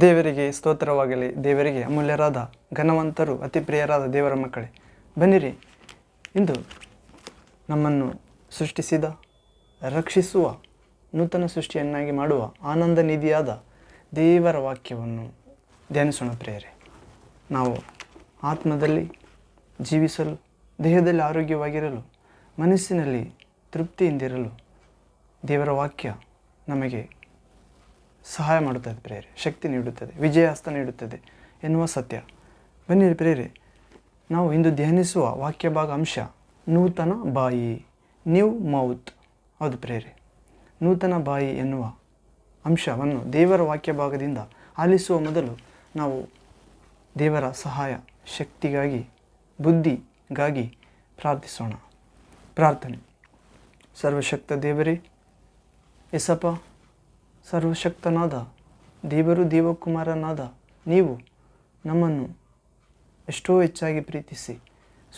ದೇವರಿಗೆ ಸ್ತೋತ್ರವಾಗಲಿ. ದೇವರಿಗೆ ಅಮೂಲ್ಯರಾದ, ಘನವಂತರು ಅತಿ ಪ್ರಿಯರಾದ ದೇವರ ಮಕ್ಕಳೇ. ಬನ್ನಿರಿ. ಇಂದು ನಮ್ಮನ್ನು ಸೃಷ್ಟಿಸಿದ, ರಕ್ಷಿಸುವ, ನೂತನ ಸೃಷ್ಟಿಯನ್ನಾಗಿ ಮಾಡುವ ಆನಂದ ನಿಧಿಯಾದ ದೇವರ ವಾಕ್ಯವನ್ನು ಧ್ಯಾನಿಸೋಣ ಪ್ರಿಯರೇ. ನಾವು ಆತ್ಮದಲ್ಲಿ ಜೀವಿಸಲು, ದೇಹದಲ್ಲಿ ಆರೋಗ್ಯವಾಗಿರಲು, ಮನಸ್ಸಿನಲ್ಲಿ ತೃಪ್ತಿಯಿಂದಿರಲು ದೇವರ ವಾಕ್ಯ ನಮಗೆ ಸಹಾಯ ಮಾಡುತ್ತದೆ ಪ್ರೇರೆ ಶಕ್ತಿ ನೀಡುತ್ತದೆ ವಿಜಯ ಹಸ್ತ ನೀಡುತ್ತದೆ ಎನ್ನುವ ಸತ್ಯ. ಬನ್ನಿ ಪ್ರೇರೆ ನಾವು ಇಂದು ಧ್ಯಾನಿಸುವ ವಾಕ್ಯ ಭಾಗ ಅಂಶ ನೂತನ ಬಾಯಿ ನ್ಯೂ ಮೌತ್ ಅದು ಪ್ರೇರೆ ನೂತನ ಬಾಯಿ ಎನ್ನುವ ಅಂಶವನ್ನು ದೇವರ ವಾಕ್ಯ ಭಾಗದಿಂದ ಆಲಿಸುವ ಮೊದಲು ನಾವು ದೇವರ ಸಹಾಯ, ಶಕ್ತಿಗಾಗಿ, ಬುದ್ಧಿಗಾಗಿ ಪ್ರಾರ್ಥಿಸೋಣ. ಪ್ರಾರ್ಥನೆ. ಸರ್ವಶಕ್ತ ದೇವರೇ ಎಸಪ್ಪ ಸರ್ವಶಕ್ತನಾದ, ದೇವರು ದೇವಕುಮಾರನಾದ ನೀವು ನಮ್ಮನ್ನು ಎಷ್ಟೋ ಹೆಚ್ಚಾಗಿ ಪ್ರೀತಿಸಿ,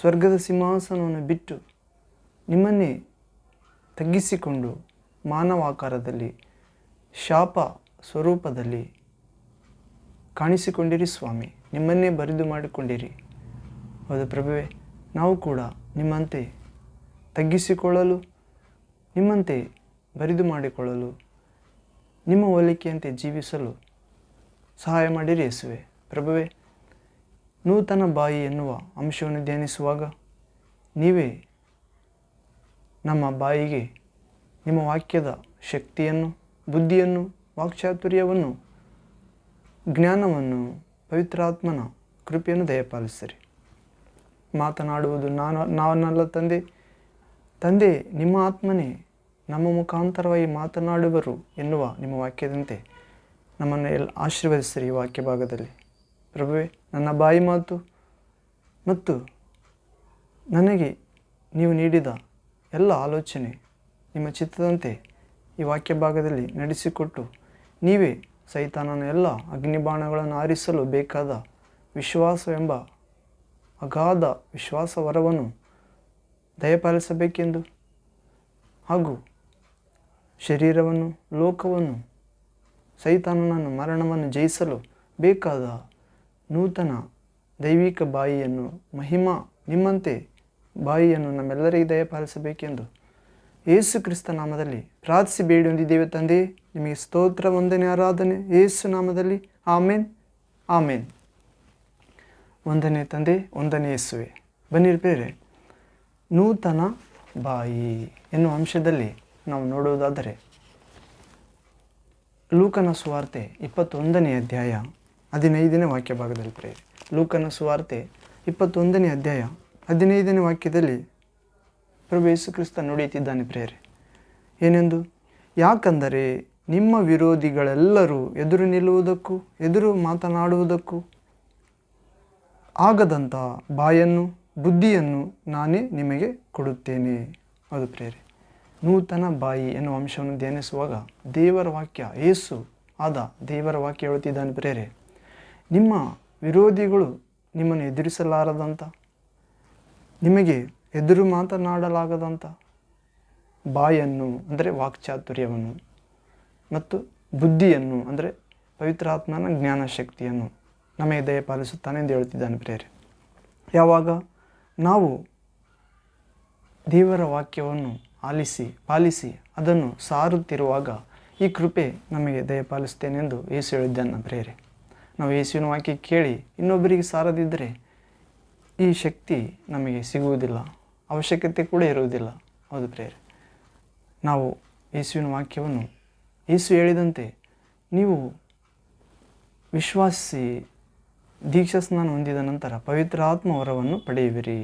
ಸ್ವರ್ಗದ ಸಿಂಹಾಸನವನ್ನು ಬಿಟ್ಟು ನಿಮ್ಮನ್ನೇ ತಗ್ಗಿಸಿಕೊಂಡು ಮಾನವಾಕಾರದಲ್ಲಿ, ಶಾಪ ಸ್ವರೂಪದಲ್ಲಿ ಕಾಣಿಸಿಕೊಂಡಿರಿ ಸ್ವಾಮಿ. ನಿಮ್ಮನ್ನೇ ಬರಿದು ಮಾಡಿಕೊಂಡಿರಿ. ಹೌದು ಪ್ರಭುವೆ, ನಾವು ಕೂಡ ನಿಮ್ಮಂತೆ ತಗ್ಗಿಸಿಕೊಳ್ಳಲು, ನಿಮ್ಮಂತೆ ಬರಿದು ಮಾಡಿಕೊಳ್ಳಲು ನಿಮ್ಮ ಹೋಲಿಕೆಯಂತೆ ಜೀವಿಸಲು ಸಹಾಯ ಮಾಡಿರಿ ಯೇಸುವೆ. ಪ್ರಭುವೆ, ನೂತನ ಬಾಯಿ ಎನ್ನುವ ಅಂಶವನ್ನು ಧ್ಯಾನಿಸುವಾಗ ನೀವೇ ನಮ್ಮ ಬಾಯಿಗೆ ನಿಮ್ಮ ವಾಕ್ಯದ ಶಕ್ತಿಯನ್ನು, ಬುದ್ಧಿಯನ್ನು, ವಾಕ್ಚಾತುರ್ಯವನ್ನು, ಜ್ಞಾನವನ್ನು, ಪವಿತ್ರಾತ್ಮನ ಕೃಪೆಯನ್ನು ದಯಪಾಲಿಸಿರಿ. ಮಾತನಾಡುವುದು ನಾನು, ನಾನಲ್ಲ ತಂದೆ. ತಂದೆ, ನಿಮ್ಮ ಆತ್ಮನೇ ನಮ್ಮ ಮುಖಾಂತರವಾಗಿ ಮಾತನಾಡುವರು ಎನ್ನುವ ನಿಮ್ಮ ವಾಕ್ಯದಂತೆ ನಮ್ಮನ್ನು ಎಲ್ಲ ಆಶೀರ್ವದಿಸಿರಿ ಈ ವಾಕ್ಯ ಭಾಗದಲ್ಲಿ. ಪ್ರಭುವೆ, ನನ್ನ ಬಾಯಿ ಮಾತು ಮತ್ತು ನನಗೆ ನೀವು ನೀಡಿದ ಎಲ್ಲ ಆಲೋಚನೆ ನಿಮ್ಮ ಚಿತ್ತದಂತೆ ಈ ವಾಕ್ಯ ಭಾಗದಲ್ಲಿ ನಡೆಸಿಕೊಟ್ಟು ನೀವೇ ಸೈತಾನನ ಎಲ್ಲ ಅಗ್ನಿಬಾಣಗಳನ್ನು ಆರಿಸಲು ಬೇಕಾದ ವಿಶ್ವಾಸವೆಂಬ ಅಗಾಧ ವಿಶ್ವಾಸ ವರವನ್ನು ದಯಪಾಲಿಸಬೇಕೆಂದು ಹಾಗೂ ಶರೀರವನ್ನು, ಲೋಕವನ್ನು, ಸೈತಾನನನ್ನು, ಮರಣವನ್ನು ಜಯಿಸಲು ಬೇಕಾದ ನೂತನ ದೈವಿಕ ಬಾಯಿಯನ್ನು, ಮಹಿಮಾ ನಿಮ್ಮಂತೆ ಬಾಯಿಯನ್ನು ನಮ್ಮೆಲ್ಲರಿಗೆ ದಯಪಾಲಿಸಬೇಕೆಂದು ಯೇಸು ಕ್ರಿಸ್ತ ನಾಮದಲ್ಲಿ ಪ್ರಾರ್ಥಿಸಿ ಬೇಡಿ ಹೊಂದಿದ್ದೇವೆ ತಂದೆ. ನಿಮಗೆ ಸ್ತೋತ್ರ, ವಂದನೆ, ಆರಾಧನೆ ಯೇಸು ನಾಮದಲ್ಲಿ. ಆಮೇನ್ ಆಮೇನ್. ಒಂದನೇ ತಂದೆ ಒಂದನೇ ಯೇಸುವೆ. ಬನ್ನಿರಿ ಬೇರೆ ನೂತನ ಬಾಯಿ ಎನ್ನುವ ಅಂಶದಲ್ಲಿ ನಾವು ನೋಡುವುದಾದರೆ ಲೂಕನ ಸುವಾರ್ತೆ ಇಪ್ಪತ್ತೊಂದನೇ ಅಧ್ಯಾಯ ಹದಿನೈದನೇ ವಾಕ್ಯ ಭಾಗದಲ್ಲಿ ಪ್ರೇರಿ ಲೂಕನ ಸುವಾರ್ತೆ ಇಪ್ಪತ್ತೊಂದನೇ ಅಧ್ಯಾಯ ಹದಿನೈದನೇ ವಾಕ್ಯದಲ್ಲಿ ಪ್ರಭು ಯೇಸು ಕ್ರಿಸ್ತ ನುಡಿಯುತ್ತಿದ್ದಾನೆ ಪ್ರೇರೆ ಏನೆಂದು? ಯಾಕಂದರೆ ನಿಮ್ಮ ವಿರೋಧಿಗಳೆಲ್ಲರೂ ಎದುರು ನಿಲ್ಲುವುದಕ್ಕೂ, ಎದುರು ಮಾತನಾಡುವುದಕ್ಕೂ ಆಗದಂಥ ಬಾಯನ್ನು, ಬುದ್ಧಿಯನ್ನು ನಾನೇ ನಿಮಗೆ ಕೊಡುತ್ತೇನೆ. ಅದು ಪ್ರೇರೆ ನೂತನ ಬಾಯಿ ಎನ್ನುವ ಅಂಶವನ್ನು ಧ್ಯಾನಿಸುವಾಗ ದೇವರ ವಾಕ್ಯ, ಏಸು ಆದ ದೇವರ ವಾಕ್ಯ ಹೇಳುತ್ತಿದ್ದಾನೆ ಪ್ರೇರೆ. ನಿಮ್ಮ ವಿರೋಧಿಗಳು ನಿಮ್ಮನ್ನು ಎದುರಿಸಲಾರದಂಥ ನಿಮಗೆ ಎದುರು ಮಾತನಾಡಲಾಗದಂಥ ಬಾಯನ್ನು, ಅಂದರೆ ವಾಕ್ಚಾತುರ್ಯವನ್ನು, ಮತ್ತು ಬುದ್ಧಿಯನ್ನು, ಅಂದರೆ ಪವಿತ್ರಾತ್ಮನ ಜ್ಞಾನ ಶಕ್ತಿಯನ್ನು ನಮಗೆ ದಯಪಾಲಿಸುತ್ತಾನೆ ಎಂದು ಹೇಳುತ್ತಿದ್ದಾನೆ ಪ್ರೇರೆ. ಯಾವಾಗ ನಾವು ದೇವರ ವಾಕ್ಯವನ್ನು ಆಲಿಸಿ ಪಾಲಿಸಿ, ಅದನ್ನು ಸಾರುತ್ತಿರುವಾಗ ಈ ಕೃಪೆ ನಮಗೆ ದಯಪಾಲಿಸ್ತೇನೆಂದು ಯೇಸು ಹೇಳಿದ್ದನ್ನು ಪ್ರೇರೆ ನಾವು ಯೇಸುವಿನ ವಾಕ್ಯ ಕೇಳಿ ಇನ್ನೊಬ್ಬರಿಗೆ ಸಾರದಿದ್ದರೆ ಈ ಶಕ್ತಿ ನಮಗೆ ಸಿಗುವುದಿಲ್ಲ, ಅವಶ್ಯಕತೆ ಕೂಡ ಇರುವುದಿಲ್ಲ ಹೌದು ಪ್ರೇರೆ ನಾವು ಯೇಸುವಿನ ವಾಕ್ಯವನ್ನು ಯೇಸು ಹೇಳಿದಂತೆ ನೀವು ವಿಶ್ವಾಸಿ ದೀಕ್ಷಾ ಸ್ನಾನ ಹೊಂದಿದ ನಂತರ ಪವಿತ್ರಾತ್ಮ ವರವನ್ನು ಪಡೆಯುವಿರಿ.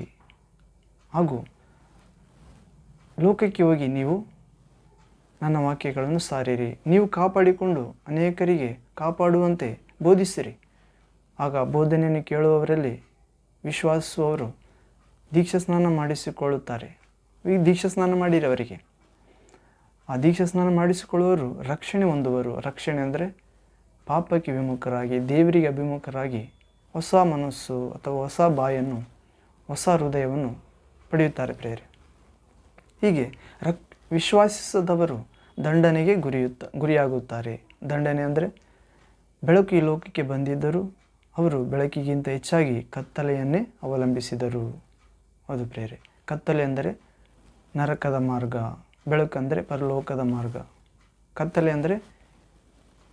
ಹಾಗೂ ಲೋಕಕ್ಕೆ ಹೋಗಿ ನೀವು ನನ್ನ ವಾಕ್ಯಗಳನ್ನು ಸಾರಿರಿ. ನೀವು ಕಾಪಾಡಿಕೊಂಡು ಅನೇಕರಿಗೆ ಕಾಪಾಡುವಂತೆ ಬೋಧಿಸಿರಿ. ಆಗ ಬೋಧನೆಯನ್ನು ಕೇಳುವವರಲ್ಲಿ ವಿಶ್ವಾಸಿಸುವವರು ದೀಕ್ಷಾ ಸ್ನಾನ ಮಾಡಿಸಿಕೊಳ್ಳುತ್ತಾರೆ. ಈ ದೀಕ್ಷಾ ಸ್ನಾನ ಮಾಡಿರಿ ಅವರಿಗೆ ಆ ದೀಕ್ಷಾ ಸ್ನಾನ ಮಾಡಿಸಿಕೊಳ್ಳುವವರು ರಕ್ಷಣೆ ಹೊಂದುವರು. ರಕ್ಷಣೆ ಅಂದರೆ ಪಾಪಕ್ಕೆ ವಿಮುಖರಾಗಿ, ದೇವರಿಗೆ ಅಭಿಮುಖರಾಗಿ ಹೊಸ ಮನಸ್ಸು ಅಥವಾ ಹೊಸ ಬಾಯನ್ನು, ಹೊಸ ಹೃದಯವನ್ನು ಪಡೆಯುತ್ತಾರೆ ಪ್ರೇರೆ ಹೀಗೆ ರಕ್ ವಿಶ್ವಾಸಿಸದವರು ದಂಡನೆಗೆ ಗುರಿಯುತ್ತ ಗುರಿಯಾಗುತ್ತಾರೆ. ದಂಡನೆ ಅಂದರೆ ಬೆಳಕು ಈ ಲೋಕಕ್ಕೆ ಬಂದಿದ್ದರೂ ಅವರು ಬೆಳಕಿಗಿಂತ ಹೆಚ್ಚಾಗಿ ಕತ್ತಲೆಯನ್ನೇ ಅವಲಂಬಿಸಿದರು. ಅದು ಪ್ರೇರೆ ಕತ್ತಲೆ ಅಂದರೆ ನರಕದ ಮಾರ್ಗ, ಬೆಳಕು ಅಂದರೆ ಪರಲೋಕದ ಮಾರ್ಗ. ಕತ್ತಲೆ ಅಂದರೆ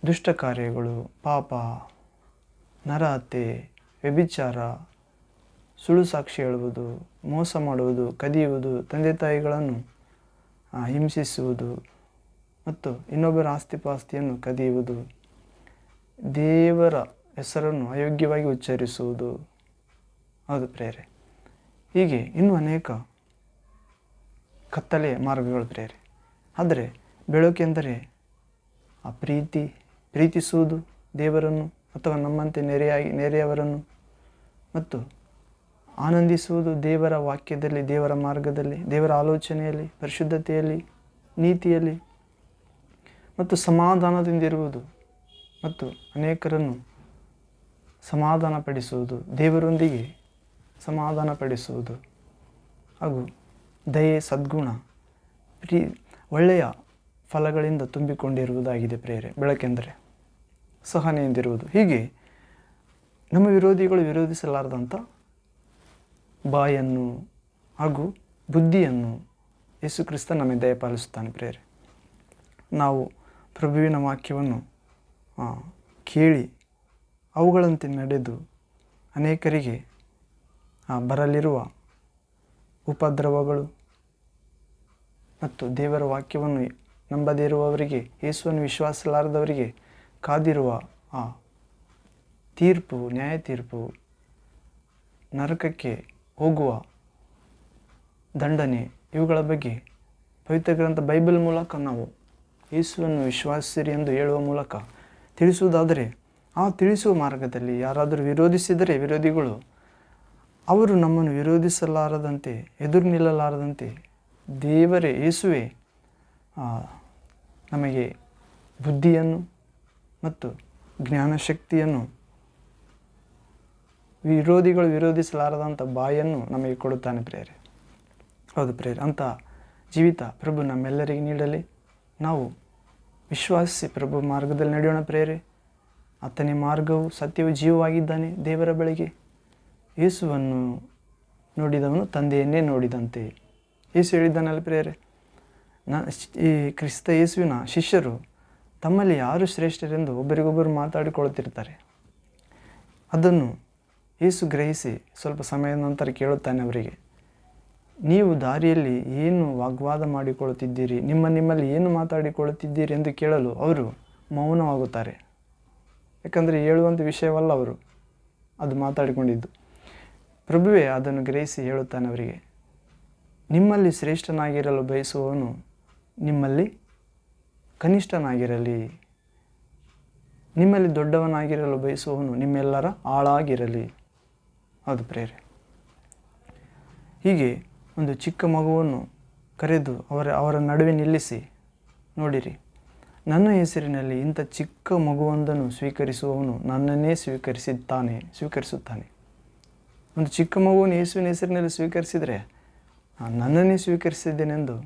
ದುಷ್ಟ ಕಾರ್ಯಗಳು, ಪಾಪ, ನರಹತ್ಯೆ, ವ್ಯಭಿಚಾರ ಸುಳ್ಳು ಸಾಕ್ಷಿ ಹೇಳುವುದು, ಮೋಸ ಮಾಡುವುದು, ಕದಿಯುವುದು, ತಂದೆ ತಾಯಿಗಳನ್ನು ಹಿಂಸಿಸುವುದು ಮತ್ತು ಇನ್ನೊಬ್ಬರ ಆಸ್ತಿಪಾಸ್ತಿಯನ್ನು ಕದಿಯುವುದು, ದೇವರ ಹೆಸರನ್ನು ಅಯೋಗ್ಯವಾಗಿ ಉಚ್ಚರಿಸುವುದು. ಹೌದು ಪ್ರೇರೆ ಹೀಗೆ ಇನ್ನೂ ಅನೇಕ ಕತ್ತಲೆಯ ಮಾರ್ಗಗಳು ಪ್ರೇರೆ ಆದರೆ ಬೆಳಕೆಂದರೆ ಆ ಪ್ರೀತಿ, ಪ್ರೀತಿಸುವುದು ದೇವರನ್ನು ಅಥವಾ ನಮ್ಮಂತೆ ನೆರೆಯಾಗಿ, ನೆರೆಯವರನ್ನು ಮತ್ತು ಆನಂದಿಸುವುದು ದೇವರ ವಾಕ್ಯದಲ್ಲಿ, ದೇವರ ಮಾರ್ಗದಲ್ಲಿ, ದೇವರ ಆಲೋಚನೆಯಲ್ಲಿ, ಪರಿಶುದ್ಧತೆಯಲ್ಲಿ, ನೀತಿಯಲ್ಲಿ ಮತ್ತು ಸಮಾಧಾನದಿಂದಿರುವುದು ಮತ್ತು ಅನೇಕರನ್ನು ಸಮಾಧಾನಪಡಿಸುವುದು, ದೇವರೊಂದಿಗೆ ಸಮಾಧಾನಪಡಿಸುವುದು. ಹಾಗೂ ದಯೆ, ಸದ್ಗುಣ, ಪ್ರೀ, ಒಳ್ಳೆಯ ಫಲಗಳಿಂದ ತುಂಬಿಕೊಂಡಿರುವುದಾಗಿದೆ ಪ್ರೇರೆ ಬೆಳಕೆಂದರೆ ಸಹನೆಯಿಂದಿರುವುದು. ಹೀಗೆ ನಮ್ಮ ವಿರೋಧಿಗಳು ವಿರೋಧಿಸಲಾರದಂಥ ಬಾಯನ್ನು ಹಾಗೂ ಬುದ್ಧಿಯನ್ನು ಯೇಸು ಕ್ರಿಸ್ತ ನಮಗೆ ದಯಪಾಲಿಸುತ್ತಾನೆ ಪ್ರೇರೆ ನಾವು ಪ್ರಭುವಿನ ವಾಕ್ಯವನ್ನು ಕೇಳಿ ಅವುಗಳಂತೆ ನಡೆದು ಅನೇಕರಿಗೆ ಬರಲಿರುವ ಉಪದ್ರವಗಳು ಮತ್ತು ದೇವರ ವಾಕ್ಯವನ್ನು ನಂಬದೇ ಇರುವವರಿಗೆ, ಯೇಸುವನ್ನು ವಿಶ್ವಾಸಲಾರದವರಿಗೆ ಕಾದಿರುವ, ಆ, ತೀರ್ಪು ನ್ಯಾಯ ತೀರ್ಪು ನರಕಕ್ಕೆ ಹೋಗುವ ದಂಡನೆ ಇವುಗಳ ಬಗ್ಗೆ ಪವಿತ್ರ ಗ್ರಂಥ ಬೈಬಲ್ ಮೂಲಕ ನಾವು ಯೇಸುವನ್ನು ವಿಶ್ವಾಸಿಸಿರಿ ಎಂದು ಹೇಳುವ ಮೂಲಕ ತಿಳಿಸುವುದಾದರೆ, ಆ ತಿಳಿಸುವ ಮಾರ್ಗದಲ್ಲಿ ಯಾರಾದರೂ ವಿರೋಧಿಸಿದರೆ ವಿರೋಧಿಗಳು, ಅವರು ನಮ್ಮನ್ನು ವಿರೋಧಿಸಲಾರದಂತೆ, ಎದುರು ನಿಲ್ಲಲಾರದಂತೆ ದೇವರೇ ಯೇಸುವೆ ನಮಗೆ ಬುದ್ಧಿಯನ್ನು ಮತ್ತು ಜ್ಞಾನಶಕ್ತಿಯನ್ನು ವಿರೋಧಿಗಳು ವಿರೋಧಿಸಲಾರದಂಥ ಬಾಯನ್ನು ನಮಗೆ ಕೊಡುತ್ತಾನೆ ಪ್ರೇರೆ ಹೌದು ಪ್ರೇರೆ ಅಂತ ಜೀವಿತ ಪ್ರಭು ನಮ್ಮೆಲ್ಲರಿಗೆ ನೀಡಲಿ. ನಾವು ವಿಶ್ವಾಸಿಸಿ ಪ್ರಭು ಮಾರ್ಗದಲ್ಲಿ ನಡೆಯೋಣ ಪ್ರೇರೆ ಆತನೇ ಮಾರ್ಗವು, ಸತ್ಯವು ಜೀವವಾಗಿದ್ದಾನೆ ದೇವರ ಬಳಿಗೆ. ಯೇಸುವನ್ನು ನೋಡಿದವನು ತಂದೆಯನ್ನೇ ನೋಡಿದಂತೆ. ಯೇಸು ಹೇಳಿದ್ದಾನಲ್ಲ ಪ್ರೇರೆ ನ, ಈ ಕ್ರಿಸ್ತ ಯೇಸುವಿನ ಶಿಷ್ಯರು ತಮ್ಮಲ್ಲಿ ಯಾರು ಶ್ರೇಷ್ಠರೆಂದು ಒಬ್ಬರಿಗೊಬ್ಬರು ಮಾತಾಡಿಕೊಳ್ಳುತ್ತಿರ್ತಾರೆ ಅದನ್ನು ಯೇಸು ಗ್ರಹಿಸಿ ಸ್ವಲ್ಪ ಸಮಯದ ನಂತರ ಕೇಳುತ್ತಾನೆ ಅವರಿಗೆ, ನೀವು ದಾರಿಯಲ್ಲಿ ಏನು ವಾಗ್ವಾದ ಮಾಡಿಕೊಳ್ಳುತ್ತಿದ್ದೀರಿ? ನಿಮ್ಮ ನಿಮ್ಮಲ್ಲಿ ಏನು ಮಾತಾಡಿಕೊಳ್ಳುತ್ತಿದ್ದೀರಿ? ಎಂದು ಕೇಳಲು ಅವರು ಮೌನವಾಗುತ್ತಾರೆ. ಯಾಕಂದರೆ ಹೇಳುವಂಥ ವಿಷಯವಲ್ಲ ಅವರು, ಅದು ಮಾತಾಡಿಕೊಂಡಿದ್ದು. ಪ್ರಭುವೇ ಅದನ್ನು ಗ್ರಹಿಸಿ ಹೇಳುತ್ತಾನೆ ಅವರಿಗೆ, ನಿಮ್ಮಲ್ಲಿ ಶ್ರೇಷ್ಠನಾಗಿರಲು ಬಯಸುವವನು ನಿಮ್ಮಲ್ಲಿ ಕನಿಷ್ಠನಾಗಿರಲಿ. ನಿಮ್ಮಲ್ಲಿ ದೊಡ್ಡವನಾಗಿರಲು ಬಯಸುವವನು ನಿಮ್ಮೆಲ್ಲರ ಆಳಾಗಿರಲಿ. ಅದು ಪ್ರೇರೆ ಹೀಗೆ ಒಂದು ಚಿಕ್ಕ ಮಗುವನ್ನು ಕರೆದು ಅವರ ಅವರ ನಡುವೆ ನಿಲ್ಲಿಸಿ, ನೋಡಿರಿ, ನನ್ನ ಹೆಸರಿನಲ್ಲಿ ಇಂಥ ಚಿಕ್ಕ ಮಗುವೊಂದನ್ನು ಸ್ವೀಕರಿಸುವವನು ನನ್ನನ್ನೇ ಸ್ವೀಕರಿಸಿದ್ದಾನೆ, ಸ್ವೀಕರಿಸುತ್ತಾನೆ. ಒಂದು ಚಿಕ್ಕ ಮಗುವನ್ನು ಯೇಸುವಿನ ಹೆಸರಿನಲ್ಲಿ ಸ್ವೀಕರಿಸಿದರೆ ನನ್ನನ್ನೇ ಸ್ವೀಕರಿಸಿದ್ದೇನೆಂದು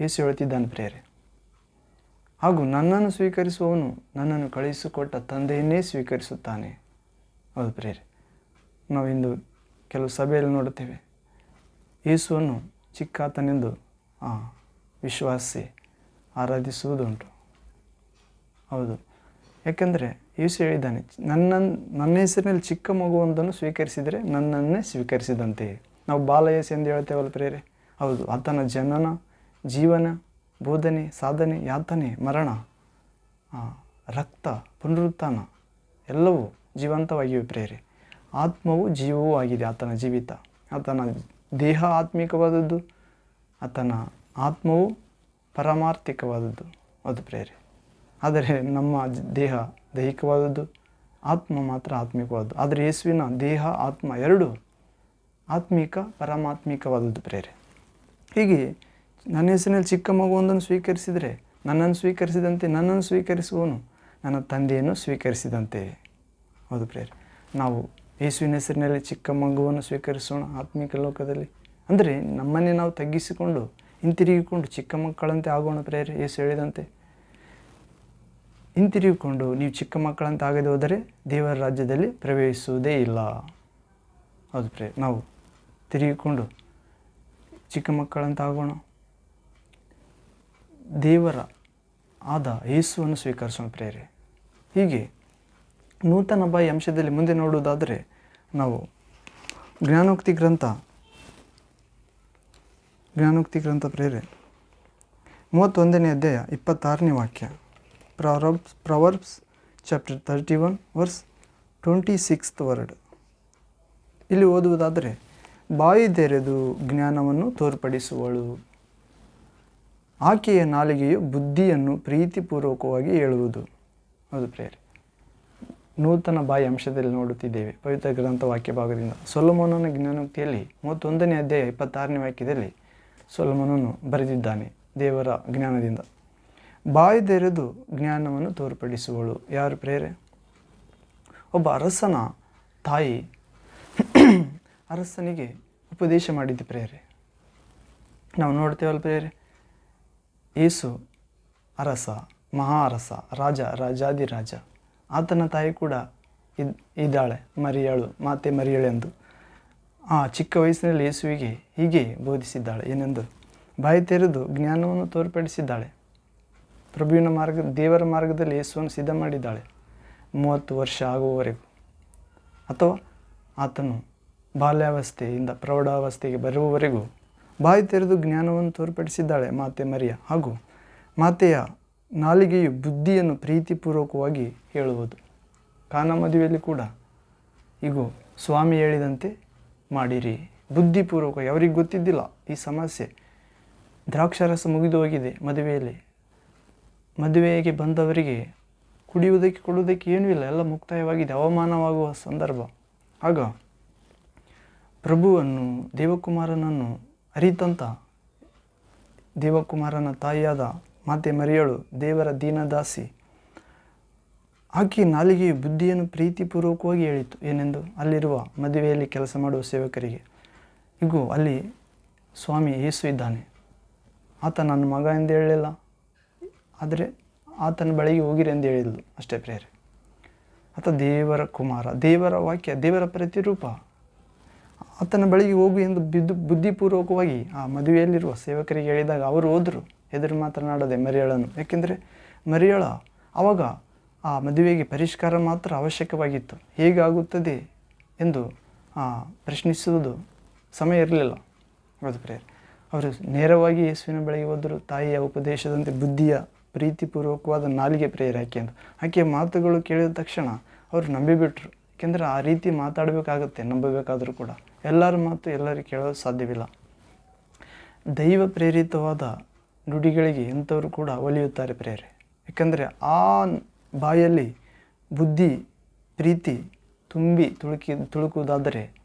ಯೇಸು ಹೇಳುತ್ತಿದ್ದಾನೆ ಪ್ರೇರೆ ಹಾಗೂ ನನ್ನನ್ನು ಸ್ವೀಕರಿಸುವವನು ನನ್ನನ್ನು ಕಳುಹಿಸಿಕೊಟ್ಟ ತಂದೆಯನ್ನೇ ಸ್ವೀಕರಿಸುತ್ತಾನೆ. ಹೌದು ಪ್ರೇರೆ ನಾವಿಂದು ಕೆಲವು ಸಭೆಯಲ್ಲಿ ನೋಡುತ್ತೇವೆ. ಯೇಸುವನ್ನು ಚಿಕ್ಕಾತನೆಂದು ವಿಶ್ವಾಸಿ ಆರಾಧಿಸುವುದುಂಟು. ಹೌದು. ಯಾಕೆಂದರೆ ಯೇಸು ಹೇಳಿದ್ದಾನೆ ನನ್ನ ನನ್ನ ಹೆಸರಿನಲ್ಲಿ ಚಿಕ್ಕ ಮಗುವೊಂದನ್ನು ಸ್ವೀಕರಿಸಿದರೆ ನನ್ನನ್ನೇ ಸ್ವೀಕರಿಸಿದಂತೆ. ನಾವು ಬಾಲಯೇಸು ಎಂದು ಹೇಳ್ತೇವಲ್ಲ ಪ್ರೇರೆ ಹೌದು. ಆತನ ಜನನ, ಜೀವನ, ಬೋಧನೆ, ಸಾಧನೆ, ಯಾತನೆ, ಮರಣ ರಕ್ತ, ಪುನರುತ್ಥಾನ ಎಲ್ಲವೂ ಜೀವಂತವಾಗಿವೆ ಪ್ರೇರೆ ಆತ್ಮವು ಜೀವವೂ ಆಗಿದೆ, ಆತನ ಜೀವಿತ. ಆತನ ದೇಹ ಆತ್ಮಿಕವಾದದ್ದು, ಆತನ ಆತ್ಮವು ಪರಮಾರ್ಥಿಕವಾದದ್ದು, ಅದು ಪ್ರೇರೆ. ಆದರೆ ನಮ್ಮ ದೇಹ ದೈಹಿಕವಾದದ್ದು, ಆತ್ಮ ಮಾತ್ರ ಆತ್ಮಿಕವಾದದ್ದು. ಆದರೆ ಯೇಸುವಿನ ದೇಹ, ಆತ್ಮ ಎರಡು ಆತ್ಮಿಕ, ಪರಮಾತ್ಮಿಕವಾದದ್ದು ಪ್ರೇರೆ. ಹೀಗೆ ನನ್ನ ಹೆಸರಿನಲ್ಲಿ ಚಿಕ್ಕ ಮಗುವೊಂದನ್ನು ಸ್ವೀಕರಿಸಿದರೆ ನನ್ನನ್ನು ಸ್ವೀಕರಿಸಿದಂತೆ ನನ್ನನ್ನು ಸ್ವೀಕರಿಸುವನು ನನ್ನ ತಂದೆಯನ್ನು ಸ್ವೀಕರಿಸಿದಂತೆ. ಹೌದು ಪ್ರೇರೆ. ನಾವು ಯೇಸುವಿನ ಹೆಸರಿನಲ್ಲಿ ಚಿಕ್ಕ ಮಗುವನ್ನು ಸ್ವೀಕರಿಸೋಣ ಆತ್ಮಿಕ ಲೋಕದಲ್ಲಿ. ಅಂದರೆ ನಮ್ಮನ್ನೇ ನಾವು ತಗ್ಗಿಸಿಕೊಂಡು, ಹಿಂತಿರುಗಿಕೊಂಡು ಚಿಕ್ಕ ಮಕ್ಕಳಂತೆ ಆಗೋಣ ಪ್ರೇರೆ, ಯೇಸು ಹೇಳಿದಂತೆ. ಹಿಂತಿರುಗಿಕೊಂಡು ನೀವು ಚಿಕ್ಕ ಮಕ್ಕಳಂತೆ ಆಗದೆ ಹೋದರೆ ದೇವರ ರಾಜ್ಯದಲ್ಲಿ ಪ್ರವೇಶಿಸುವುದೇ ಇಲ್ಲ. ಹೌದು ಪ್ರೇ ನಾವು ತಿರುಗಿಕೊಂಡು ಚಿಕ್ಕ ಮಕ್ಕಳಂತ ಆಗೋಣ. ದೇವರ ಆದ ಯೇಸುವನ್ನು ಸ್ವೀಕರಿಸೋಣ ಪ್ರೇರೆ. ಹೀಗೆ ನೂತನ ಬಾಯಿ ಅಂಶದಲ್ಲಿ ಮುಂದೆ ನೋಡುವುದಾದರೆ ನಾವು ಜ್ಞಾನೋಕ್ತಿ ಗ್ರಂಥ ಜ್ಞಾನೋಕ್ತಿ ಗ್ರಂಥ ಪ್ರೇರೆ, ಮೂವತ್ತೊಂದನೇ ಅಧ್ಯಾಯ, ಇಪ್ಪತ್ತಾರನೇ ವಾಕ್ಯ, Proverbs, Proverbs chapter thirty one, verse twenty sixth word. ಇಲ್ಲಿ ಓದುವುದಾದರೆ, ಬಾಯಿ ತೆರೆದು ಜ್ಞಾನವನ್ನು ತೋರ್ಪಡಿಸುವಳು. ಆಕೆಯ ನಾಲಿಗೆಯು ಬುದ್ಧಿಯನ್ನು ಪ್ರೀತಿಪೂರ್ವಕವಾಗಿ ಹೇಳುವುದು. ಹೌದು ಪ್ರೇರೆ. ನೂತನ ಬಾಯಿ ಅಂಶದಲ್ಲಿ ನೋಡುತ್ತಿದ್ದೇವೆ. ಪವಿತ್ರ ಗ್ರಂಥ ವಾಕ್ಯ ಭಾಗದಿಂದ. ಸೊಲಮೋನನ ಜ್ಞಾನೋಕ್ತಿಯಲ್ಲಿ ಮೂವತ್ತೊಂದನೇ ಅಧ್ಯಾಯ ಇಪ್ಪತ್ತಾರನೇ ವಾಕ್ಯದಲ್ಲಿ ಸೊಲಮೋನನು ಬರೆದಿದ್ದಾನೆ ದೇವರ ಜ್ಞಾನದಿಂದ. ಬಾಯಿ ತೆರೆದು ಜ್ಞಾನವನ್ನು ತೋರ್ಪಡಿಸುವಳು. ಯಾರು ಪ್ರೇರೆ ಒಬ್ಬ ಅರಸನ ತಾಯಿ ಅರಸನಿಗೆ ಉಪದೇಶ ಮಾಡಿದ್ದು ಪ್ರೇರೆ ನಾವು ನೋಡ್ತೇವಲ್ಲ ಪ್ರೇರೆ ಏಸು ಅರಸ, ಮಹಾ ಅರಸ, ರಾಜ ರಾಜಾದಿರಾಜ ಆತನ ತಾಯಿ ಕೂಡ ಇದ್, ಇದ್ದಾಳೆ, ಮರಿಯಾಳು, ಮಾತೆ ಮರಿಯಳೆಂದು. ಆ ಚಿಕ್ಕ ವಯಸ್ಸಿನಲ್ಲಿ ಯೇಸುವಿಗೆ ಹೀಗೆ ಬೋಧಿಸಿದ್ದಾಳೆ, ಏನೆಂದು? ಬಾಯಿ ತೆರೆದು ಜ್ಞಾನವನ್ನು ತೋರ್ಪಡಿಸಿದ್ದಾಳೆ. ಪ್ರಭುವಿನ ಮಾರ್ಗ, ದೇವರ ಮಾರ್ಗದಲ್ಲಿ ಯೇಸುವನ್ನು ಸಿದ್ಧ ಮಾಡಿದ್ದಾಳೆ ಮೂವತ್ತು ವರ್ಷ ಆಗುವವರೆಗೂ. ಅಥವಾ ಆತನು ಬಾಲ್ಯಾವಸ್ಥೆಯಿಂದ ಪ್ರೌಢಾವಸ್ಥೆಗೆ ಬರುವವರೆಗೂ ಬಾಯಿ ತೆರೆದು ಜ್ಞಾನವನ್ನು ತೋರ್ಪಡಿಸಿದ್ದಾಳೆ ಮಾತೆ ಮರಿಯ ಹಾಗೂ ಮಾತೆಯ ನಾಲಿಗೆಯು ಬುದ್ಧಿಯನ್ನು ಪ್ರೀತಿಪೂರ್ವಕವಾಗಿ ಹೇಳುವುದು. ಕಾನ ಮದುವೆಯಲ್ಲಿ ಕೂಡ ಈಗ ಸ್ವಾಮಿ ಹೇಳಿದಂತೆ ಮಾಡಿರಿ. ಬುದ್ಧಿಪೂರ್ವಕ ಯಾರಿಗೆ ಗೊತ್ತಿದ್ದಿಲ್ಲ. ಈ ಸಮಸ್ಯೆ ದ್ರಾಕ್ಷಾರಸ ಮುಗಿದು ಹೋಗಿದೆ ಮದುವೆಯಲ್ಲಿ. ಮದುವೆಗೆ ಬಂದವರಿಗೆ ಕುಡಿಯುವುದಕ್ಕೆ ಕೊಡುವುದಕ್ಕೆ ಏನೂ ಇಲ್ಲ. ಎಲ್ಲ ಮುಕ್ತಾಯವಾಗಿದೆ. ಅವಮಾನವಾಗುವ ಸಂದರ್ಭ. ಆಗ ಪ್ರಭುವನ್ನು, ದೇವಕುಮಾರನನ್ನು ಅರಿತಂತ ದೇವಕುಮಾರನ ತಾಯಿಯಾದ ಮಾತೆ ಮರಿಯಳು, ದೇವರ ದೀನದಾಸಿ. ಆಕೆ ನಾಲಿಗೆ ಬುದ್ಧಿಯನ್ನು ಪ್ರೀತಿಪೂರ್ವಕವಾಗಿ ಹೇಳಿತು. ಏನೆಂದು? ಅಲ್ಲಿರುವ ಮದುವೆಯಲ್ಲಿ ಕೆಲಸ ಮಾಡುವ ಸೇವಕರಿಗೆ. ಇಗೂ, ಅಲ್ಲಿ ಸ್ವಾಮಿ ಯೇಸು ಇದ್ದಾನೆ. ಆತ ನನ್ನ ಮಗ ಎಂದು ಹೇಳಲಿಲ್ಲ. ಆದರೆ ಆತನ ಬಳಿಗೆ ಹೋಗಿರಿ ಎಂದು ಹೇಳಿದ್ಲು. ಅಷ್ಟೇ ಪ್ರೇರೆ ಆತ ದೇವರ ಕುಮಾರ, ದೇವರ ವಾಕ್ಯ, ದೇವರ ಪ್ರತಿರೂಪ. ಆತನ ಬಳಿಗೆ ಹೋಗು ಎಂದು ಬಿದ್ದು ಬುದ್ಧಿಪೂರ್ವಕವಾಗಿ ಆ ಮದುವೆಯಲ್ಲಿರುವ ಸೇವಕರಿಗೆ ಹೇಳಿದಾಗ ಅವರು ಹೋದರು. ಎದುರು ಮಾತನಾಡದೆ ಮರಿಯಳನ್ನು. ಏಕೆಂದರೆ ಮರಿಯಳ ಆವಾಗ ಆ ಮದುವೆಗೆ ಪರಿಷ್ಕಾರ ಮಾತ್ರ ಅವಶ್ಯಕವಾಗಿತ್ತು. ಹೇಗಾಗುತ್ತದೆ ಎಂದು ಪ್ರಶ್ನಿಸುವುದು ಸಮಯ ಇರಲಿಲ್ಲ. ಹೌದು ಪ್ರೇಯರ್, ಅವರು ನೇರವಾಗಿ ಯೇಸುವಿನ ಬಳಿಗೆ ಹೋದರು. ತಾಯಿಯ ಉಪದೇಶದಂತೆ ಬುದ್ಧಿಯ ಪ್ರೀತಿಪೂರ್ವಕವಾದ ನಾಲಿಗೆ ಪ್ರೇಯರ್, ಆಕೆ ಎಂದು. ಆಕೆಯ ಮಾತುಗಳು ಕೇಳಿದ ತಕ್ಷಣ ಅವರು ನಂಬಿಬಿಟ್ರು. ಏಕೆಂದರೆ ಆ ರೀತಿ ಮಾತಾಡಬೇಕಾಗತ್ತೆ, ನಂಬಬೇಕಾದರೂ ಕೂಡ. ಎಲ್ಲರ ಮಾತು ಎಲ್ಲರಿಗೂ ಕೇಳೋದು ಸಾಧ್ಯವಿಲ್ಲ. ದೈವ ಪ್ರೇರಿತವಾದ ನುಡಿಗಳಿಗೆ ಎಂಥವರು ಕೂಡ ಒಲಿಯುತ್ತಾರೆ ಪ್ರೇರೆ ಯಾಕಂದರೆ ಆ ಬಾಯಲ್ಲಿ ಬುದ್ಧಿ, ಪ್ರೀತಿ ತುಂಬಿ ತುಳುಕಿ, ತುಳುಕುವುದಾದರೆ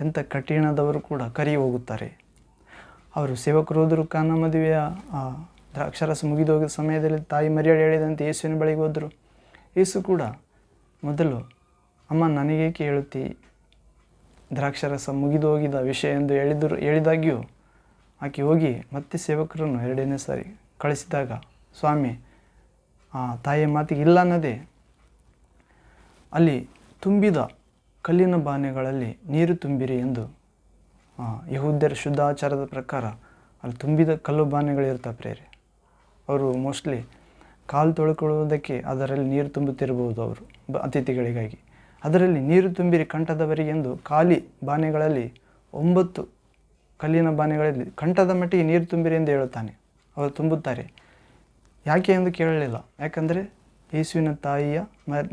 ಎಂಥ ಕಠಿಣದವರು ಕೂಡ ಕರಿ ಹೋಗುತ್ತಾರೆ. ಅವರು ಸೇವಕರು ಹೋದರು ಕಾನ ಮದುವೆಯ, ಆ ದ್ರಾಕ್ಷರಸ ಮುಗಿದು ಹೋಗಿದ ಸಮಯದಲ್ಲಿ ತಾಯಿ ಮರಿಯಾಳು ಹೇಳಿದಂತೆ ಯೇಸುವಿನ ಬಳಿಗೆ ಹೋದರು. ಯೇಸು ಕೂಡ ಮೊದಲು, ಅಮ್ಮ, ನನಗೇಕೆ ಹೇಳುತ್ತಿ? ದ್ರಾಕ್ಷರಸ ಮುಗಿದೋಗಿದ ವಿಷಯ ಎಂದು ಹೇಳಿದರು, ಹೇಳಿದಾಗ್ಯೂ ಆಕೆ ಹೋಗಿ ಮತ್ತೆ ಸೇವಕರನ್ನು ಎರಡನೇ ಸಾರಿ ಕಳಿಸಿದಾಗ, ಸ್ವಾಮಿ, ಆ ತಾಯಿಯ ಮಾತಿಗೆ ಇಲ್ಲ ಅನ್ನದೇ. ಅಲ್ಲಿ ತುಂಬಿದ ಕಲ್ಲಿನ ಬಾನೆಗಳಲ್ಲಿ ನೀರು ತುಂಬಿರಿ ಎಂದು ಯಹೂದ್ಯರ ಶುದ್ಧಾಚಾರದ ಪ್ರಕಾರ ಅಲ್ಲಿ ತುಂಬಿದ ಕಲ್ಲು ಬಾನೆಗಳಿರ್ತಾವೆ ಪ್ರೇರೆ. ಅವರು ಮೋಸ್ಟ್ಲಿ ಕಾಲು ತೊಳ್ಕೊಳ್ಳುವುದಕ್ಕೆ ಅದರಲ್ಲಿ ನೀರು ತುಂಬುತ್ತಿರಬಹುದು ಅವರು, ಬ, ಅತಿಥಿಗಳಿಗಾಗಿ. ಅದರಲ್ಲಿ ನೀರು ತುಂಬಿರಿ ಕಂಠದವರಿಗೆ ಎಂದು ಖಾಲಿ ಬಾನೆಗಳಲ್ಲಿ ಒಂಬತ್ತು ಕಲ್ಲಿನ ಬಾನೆಗಳಲ್ಲಿ ಕಂಠದ ಮಟ್ಟಿಗೆ ನೀರು ತುಂಬಿರಿ ಎಂದು ಹೇಳುತ್ತಾನೆ. ಅವರು ತುಂಬುತ್ತಾರೆ. ಯಾಕೆ ಎಂದು ಕೇಳಲಿಲ್ಲ. ಯಾಕಂದರೆ ಯೇಸುವಿನ ತಾಯಿಯ